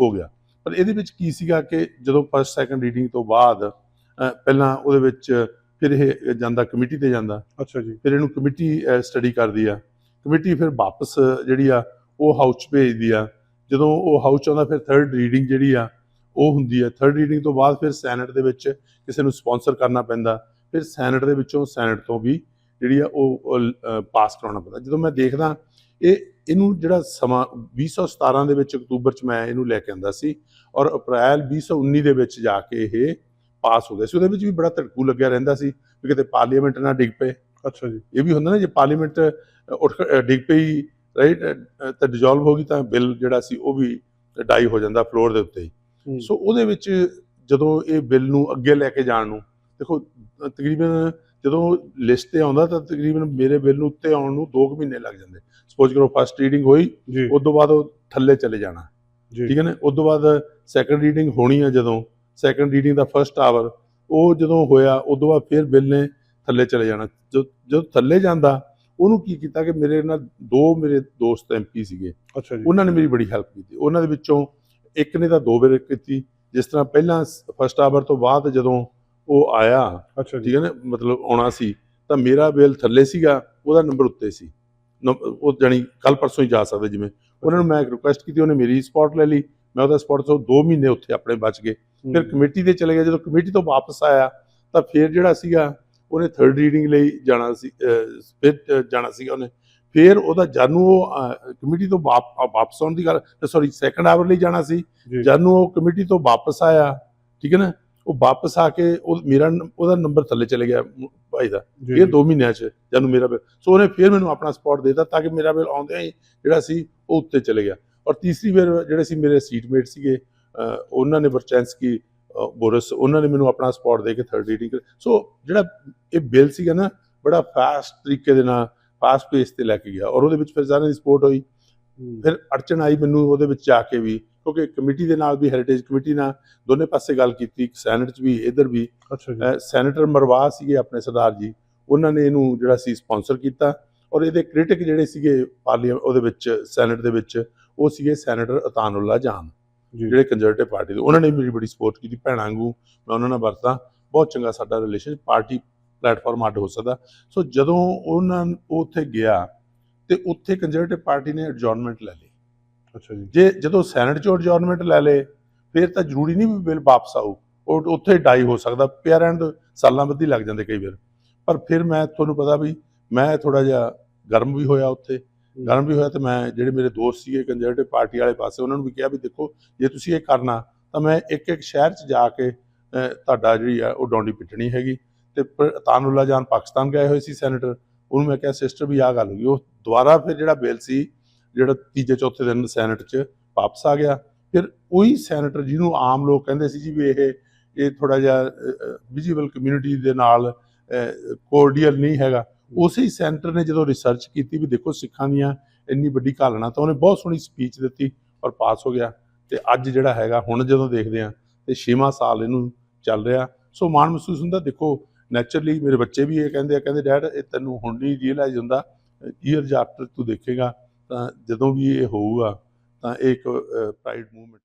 ਹੋ ਗਿਆ। ਪਰ ਇਹਦੇ ਵਿੱਚ ਕੀ ਸੀਗਾ ਕਿ ਜਦੋਂ ਫਸਟ ਸੈਕੰਡ ਰੀਡਿੰਗ ਤੋਂ ਬਾਅਦ ਪਹਿਲਾਂ ਉਹਦੇ ਵਿੱਚ ਫਿਰ ਇਹ ਜਾਂਦਾ ਕਮੇਟੀ ਤੇ ਜਾਂਦਾ। ਅੱਛਾ ਜੀ। ਫਿਰ ਇਹਨੂੰ ਕਮੇਟੀ ਸਟੱਡੀ ਕਰਦੀ ਆ। ਕਮੇਟੀ ਫਿਰ ਵਾਪਸ ਜਿਹੜੀ ਆ ਉਹ ਹਾਊਸ 'ਚ ਭੇਜਦੀ ਆ। ਜਦੋਂ ਉਹ ਹਾਊਸ 'ਚ ਆਉਂਦਾ ਫਿਰ ਥਰਡ ਰੀਡਿੰਗ ਜਿਹੜੀ ਆ ਉਹ ਹੁੰਦੀ ਆ। ਥਰਡ ਰੀਡਿੰਗ ਤੋਂ ਬਾਅਦ ਫਿਰ ਸੈਨੇਟ ਦੇ ਵਿੱਚ ਕਿਸੇ ਨੂੰ ਸਪਾਂਸਰ ਕਰਨਾ ਪੈਂਦਾ। ਫਿਰ ਸੈਨੇਟ ਦੇ ਵਿੱਚੋਂ ਸੈਨੇਟ ਤੋਂ ਵੀ ਜਿਹੜੀ ਆ ਉਹ ਪਾਸ ਕਰਾਉਣਾ ਪੈਂਦਾ। ਜਦੋਂ ਮੈਂ ਦੇਖਦਾ ਇਹ ਇਹਨੂੰ ਜਿਹੜਾ ਸਮਾਂ 2017 ਦੇ ਵਿੱਚ ਅਕਤੂਬਰ 'ਚ ਮੈਂ ਇਹਨੂੰ ਲੈ ਕੇ ਆਂਦਾ ਸੀ ਔਰ ਅਪ੍ਰੈਲ 2019 ਦੇ ਵਿੱਚ ਜਾ ਕੇ ਇਹ ਪਾਸ ਹੋ ਗਿਆ ਸੀ। ਉਹਦੇ ਵਿੱਚ ਵੀ ਬੜਾ ਧੜਕੂ ਲੱਗਿਆ ਰਹਿੰਦਾ ਸੀ ਵੀ ਕਿਤੇ ਪਾਰਲੀਮੈਂਟ ਨਾ ਡਿੱਗ ਪਏ। ਅੱਛਾ ਜੀ। ਇਹ ਵੀ ਹੁੰਦਾ ਨਾ ਜੇ ਪਾਰਲੀਮੈਂਟ ਉੱਠ ਡਿੱਗ ਪਈ ਰਾਈਟ ਤਾਂ ਡਿਸੋਲਵ ਹੋ ਗਈ ਤਾਂ ਬਿੱਲ ਜਿਹੜਾ ਸੀ ਉਹ ਵੀ ਡਾਈ ਹੋ ਜਾਂਦਾ ਫਲੋਰ ਦੇ ਉੱਤੇ। ਹੀ। ਸੋ ਉਹਦੇ ਵਿੱਚ ਜਦੋਂ ਇਹ ਬਿੱਲ ਨੂੰ ਅੱਗੇ ਲੈ ਕੇ ਜਾਣ ਨੂੰ ਦੇਖੋ ਤਕਰੀਬਨ ਜਦੋਂ ਲਿਸਟ ਤੇ ਆਉਂਦਾ ਤਾਂ ਤਕਰੀਬਨ ਮੇਰੇ ਬਿੱਲ ਨੂੰ ਉੱਤੇ ਆਉਣ ਨੂੰ 2 ਮਹੀਨੇ ਲੱਗ ਜਾਂਦੇ। ਸਪੋਜ਼ ਕਰੋ ਫਸਟ ਰੀਡਿੰਗ ਹੋਈ ਉਸ ਤੋਂ ਬਾਅਦ ਉਹ ਥੱਲੇ ਚਲੇ ਜਾਣਾ। ਠੀਕ ਹੈ ਨਾ? ਉਸ ਤੋਂ ਬਾਅਦ ਸੈਕੰਡ ਰੀਡਿੰਗ ਹੋਣੀ ਆ ਜਦੋਂ ਸੈਕੰਡ ਰੀਡਿੰਗ ਦਾ ਫਰਸਟ ਆਵਰ ਉਹ ਜਦੋਂ ਹੋਇਆ ਉਸ ਤੋਂ ਬਾਅਦ ਫਿਰ ਬਿੱਲ ਨੇ ਥੱਲੇ ਚਲੇ ਜਾਣਾ। ਜਦੋਂ ਜਦੋਂ ਥੱਲੇ ਜਾਂਦਾ ਉਹਨੂੰ ਕੀ ਕੀਤਾ ਕਿ ਮੇਰੇ ਨਾਲ ਦੋ ਮੇਰੇ ਦੋਸਤ ਐਮਪੀ ਸੀਗੇ। ਅੱਛਾ ਜੀ। ਉਹਨਾਂ ਨੇ ਮੇਰੀ ਬੜੀ ਹੈਲਪ ਕੀਤੀ। ਉਹਨਾਂ ਦੇ ਵਿੱਚੋਂ ਇੱਕ ਨੇ ਤਾਂ ਦੋ ਵਾਰ ਕੀਤੀ। ਜਿਸ ਤਰ੍ਹਾਂ ਪਹਿਲਾਂ ਫਸਟ ਆਵਰ ਤੋਂ ਬਾਅਦ ਜਦੋਂ ਉਹ ਆਇਆ। ਅੱਛਾ ਜੀ। ਠੀਕ ਹੈ ਨਾ? ਮਤਲਬ ਆਉਣਾ ਸੀ। ਤਾਂ ਮੇਰਾ ਬਿੱਲ ਥੱਲੇ ਸੀਗਾ ਉਹਦਾ ਨੰਬਰ ਉੱਤੇ ਸੀ। ਉਹ ਜਾਣੀ ਕੱਲ ਪਰਸੋਂ ਹੀ ਜਾ ਸਕਦੇ ਜਿਵੇਂ। ਉਹਨਾਂ ਨੂੰ ਮੈਂ ਇੱਕ ਰਿਕੁਐਸਟ ਕੀਤੀ ਉਹਨੇ ਮੇਰੀ ਸਪੌਟ ਲੈ ਲਈ। ਮੈਂ ਉਹਦਾ ਸਪੌਟ ਤੋਂ 2 ਮਹੀਨੇ ਉੱਥੇ ਆਪਣੇ ਬਚ ਗਏ। ਫਿਰ ਕਮੇਟੀ ਤੇ ਚਲੇ ਗਿਆ ਜਦੋਂ ਕਮੇਟੀ ਤੋਂ ਵਾਪਸ ਆਇਆ ਤਾਂ ਫਿਰ ਜਿਹੜਾ ਸੀਗਾ ਉਹਨੇ ਥਰਡ ਰੀਡਿੰਗ ਲਈ ਜਾਣਾ ਸੀ ਅਹ, ਫਿਰ ਅਹ, ਜਾਣਾ ਸੀਗਾ ਉਹਨੇ। ਫਿਰ ਉਹਦਾ ਜਾਨੂੰ ਉਹ ਕਮੇਟੀ ਤੋਂ ਵਾਪ- ਵਾਪਸ ਆਉਣ ਦੀ ਗੱਲ ਸੌਰੀ ਸੈਕੰਡ ਆਵਰ ਲਈ ਜਾਣਾ ਸੀ। ਜੀ। ਜਾਨੂੰ ਉਹ ਕਮੇਟੀ ਤੋਂ ਵਾਪਸ ਆਇਆ। ਠੀਕ ਹੈ ਨਾ? ਉਹ ਵਾਪਸ ਆ ਕੇ ਉਹ ਮੇਰਾ ਉਹਦਾ ਨੰਬਰ ਥੱਲੇ ਚਲੇ ਗਿਆ ਭਾਈ ਦਾ ਇਹ 2 ਮਹੀਨਿਆਂ ਚ ਜਾਨੂੰ ਮੇਰਾ ਬਿੱਲ ਸੋ ਉਹਨੇ ਫਿਰ ਮੈਨੂੰ ਆਪਣਾ ਸਪੌਟ ਦਿੱਤਾ ਤਾਂ ਕਿ ਮੇਰਾ ਬਿੱਲ ਆਉਂਦਿਆਂ ਹੀ ਜਿਹੜਾ ਸੀ ਉਹ ਉੱਤੇ ਚਲੇ ਗਿਆ। ਔਰ ਤੀਸਰੀ ਵਾਰ ਜਿਹੜੇ ਸੀ ਮੇਰੇ ਸੀਟਮੇਟ ਸੀਗੇ ਉਹਨਾਂ ਨੇ ਵਰਚੈਂਸਕੀ ਬੋਰਸ ਉਹਨਾਂ ਨੇ ਮੈਨੂੰ ਆਪਣਾ ਸਪੌਟ ਦੇ ਕੇ ਥਰਡ ਰੀਡਿੰਗ ਸੋ ਜਿਹੜਾ ਇਹ ਬਿੱਲ ਸੀਗਾ ਨਾ ਬੜਾ ਫਾਸਟ ਤਰੀਕੇ ਦੇ ਨਾਲ ਫਾਸਟ ਪੇਸ ਤੇ ਲੈ ਕੇ ਗਿਆ। ਔਰ ਉਹਦੇ ਵਿੱਚ ਫਿਰ ਸਾਰਿਆਂ ਦੀ ਸਪੋਰਟ ਹੋਈ। ਫਿਰ ਅੜਚਣ ਆਈ ਮੈਨੂੰ ਉਹਦੇ ਵਿੱਚ ਜਾ ਕੇ ਵੀ। ਕਿਉਂਕਿ ਕਮੇਟੀ ਦੇ ਨਾਲ ਵੀ ਹੈਰੀਟੇਜ ਕਮੇਟੀ ਨਾਲ ਦੋਨੇ ਪਾਸੇ ਗੱਲ ਕੀਤੀ ਸੈਨੇਟ 'ਚ ਵੀ ਇਧਰ ਵੀ। ਸੈਨੇਟਰ ਮਰਵਾ ਸੀਗੇ ਆਪਣੇ ਸਰਦਾਰ ਜੀ ਉਹਨਾਂ ਨੇ ਇਹਨੂੰ ਜਿਹੜਾ ਸੀ ਸਪਾਂਸਰ ਕੀਤਾ ਔਰ ਇਹਦੇ ਕ੍ਰਿਟਿਕ ਜਿਹੜੇ ਸੀਗੇ ਪਾਰਲੀਮੈਂਟ ਉਹਦੇ ਵਿੱਚ ਸੈਨੇਟ ਦੇ ਵਿੱਚ ਉਹ ਸੀਗੇ ਸੈਨੇਟਰ ਅਤਾਨੁੱਲਾ ਜਾਨ ਜਿਹੜੇ ਕੰਜ਼ਰਵੇਟਿਵ ਪਾਰਟੀ ਦੇ। ਉਹਨਾਂ ਨੇ ਮੇਰੀ ਬੜੀ ਸਪੋਰਟ ਕੀਤੀ ਭੈਣਾਂ ਵਾਂਗੂ ਮੈਂ ਉਹਨਾਂ ਨਾਲ ਵਰਤਾਂ ਬਹੁਤ ਚੰਗਾ ਸਾਡਾ ਰਿਲੇਸ਼ਨ ਪਾਰਟੀ ਪਲੇਟਫਾਰਮ ਅੱਡ ਹੋ ਸਕਦਾ। ਸੋ ਜਦੋਂ ਉਹਨਾਂ ਉਹ ਉੱਥੇ ਗਿਆ ਤੇ ਉੱਥੇ ਕੰਜ਼ਰਵੇਟਿਵ ਪਾਰਟੀ ਨੇ ਐਡਜੋਰਨਮੈਂਟ ਲੈ ਲਈ। ਅੱਛਾ ਜੀ। ਜੇ ਜਦੋਂ ਸੈਨੇਟ ਚੋਂ ਐਡਜੋਰਨਮੈਂਟ ਲੈ ਲੇ ਫਿਰ ਤਾਂ ਜ਼ਰੂਰੀ ਨਹੀਂ ਵੀ ਬਿੱਲ ਵਾਪਸ ਆਊ। ਉਹ ਉੱਥੇ ਡਾਈ ਹੋ ਸਕਦਾ ਪਿਆ ਰਹਿਣ ਦੇ ਸਾਲਾਂ ਬੱਧੀ ਲੱਗ ਜਾਂਦੇ ਕਈ ਵਾਰ। ਪਰ ਫਿਰ ਮੈਂ ਤੁਹਾਨੂੰ ਪਤਾ ਵੀ ਮੈਂ ਥੋੜਾ ਜਿਹਾ ਗਰਮ ਵੀ ਹੋਇਆ ਉੱਥੇ। ਗਰਮ ਵੀ ਹੋਇਆ ਤੇ ਮੈਂ ਜਿਹੜੇ ਮੇਰੇ ਦੋਸਤ ਸੀਗੇ ਕੰਜ਼ਰਵੇਟਿਵ ਪਾਰਟੀ ਵਾਲੇ ਪਾਸੇ ਉਹਨਾਂ ਨੂੰ ਵੀ ਕਿਹਾ ਵੀ ਦੇਖੋ ਜੇ ਤੁਸੀਂ ਇਹ ਕਰਨਾ ਤਾਂ ਮੈਂ ਇੱਕ ਇੱਕ ਸ਼ਹਿਰ 'ਚ ਜਾ ਕੇ ਤੁਹਾਡਾ ਜਿਹੜੀ ਆ ਉਹ ਡੌਂਡੀ ਪਿੱਟਣੀ ਹੈਗੀ। ਤੇ ਤਾਨੁੱਲਾ ਜਾਨ ਪਾਕਿਸਤਾਨ ਗਏ ਹੋਏ ਸੀ ਸੈਨੇਟਰ। ਉਹਨੂੰ ਮੈਂ ਕਿਹਾ ਸਿਸਟਰ ਵੀ ਆਹ ਗੱਲ ਹੋ ਗਈ ਉਹ ਦੁਬਾਰਾ ਫਿਰ ਜਿਹੜਾ ਬਿੱਲ ਸੀ ਜਿਹੜਾ ਤੀਜੇ ਚੌਥੇ ਦਿਨ ਸੈਨੇਟ 'ਚ ਵਾਪਸ ਆ ਗਿਆ। ਫਿਰ ਉਹੀ ਸੈਨੇਟਰ ਜਿਹਨੂੰ ਆਮ ਲੋਕ ਕਹਿੰਦੇ ਸੀ ਜੀ ਵੀ ਇਹ ਇਹ ਥੋੜਾ ਜਿਹਾ ਵਿਜੀਬਲ ਕਮਿਊਨਿਟੀ ਦੇ ਨਾਲ ਕੋਰਡੀਅਲ ਨਹੀਂ ਹੈਗਾ। ਉਸੇ ਹੀ ਸੈਂਟਰ ਨੇ ਜਦੋਂ ਰਿਸਰਚ ਕੀਤੀ ਵੀ ਦੇਖੋ ਸਿੱਖਾਂ ਦੀਆਂ ਇੰਨੀ ਵੱਡੀ ਘਾਲਣਾ ਤਾਂ ਉਹਨੇ ਬਹੁਤ ਸੋਹਣੀ ਸਪੀਚ ਦਿੱਤੀ ਔਰ ਪਾਸ ਹੋ ਗਿਆ। ਤੇ ਅੱਜ ਜਿਹੜਾ ਹੈਗਾ, ਹੁਣ ਜਦੋਂ ਦੇਖਦੇ ਆ ਤੇ 6ਵਾਂ ਸਾਲ ਇਹਨੂੰ ਚੱਲ ਰਿਹਾ। ਸੋ ਮਾਣ ਮਹਿਸੂਸ ਹੁੰਦਾ, ਦੇਖੋ, ਨੈਚੁਰਲੀ ਮੇਰੇ ਬੱਚੇ ਵੀ ਇਹ ਕਹਿੰਦੇ ਆ, ਕਹਿੰਦੇ, ਡੈਡ, ਇਹ ਤੈਨੂੰ ਹੁਣ ਨਹੀਂ ਰੀਅਲਾਈਜ਼ ਹੁੰਦਾ। ਈਅਰਸ ਆਫਟਰ ਤੂੰ ਦੇਖੇਗਾ। ਤਾਂ ਜਦੋਂ ਵੀ ਇਹ ਹੋਊਗਾ ਤਾਂ ਇਹ ਇੱਕ ਪ੍ਰਾਈਡ ਮੂਵਮੈਂਟ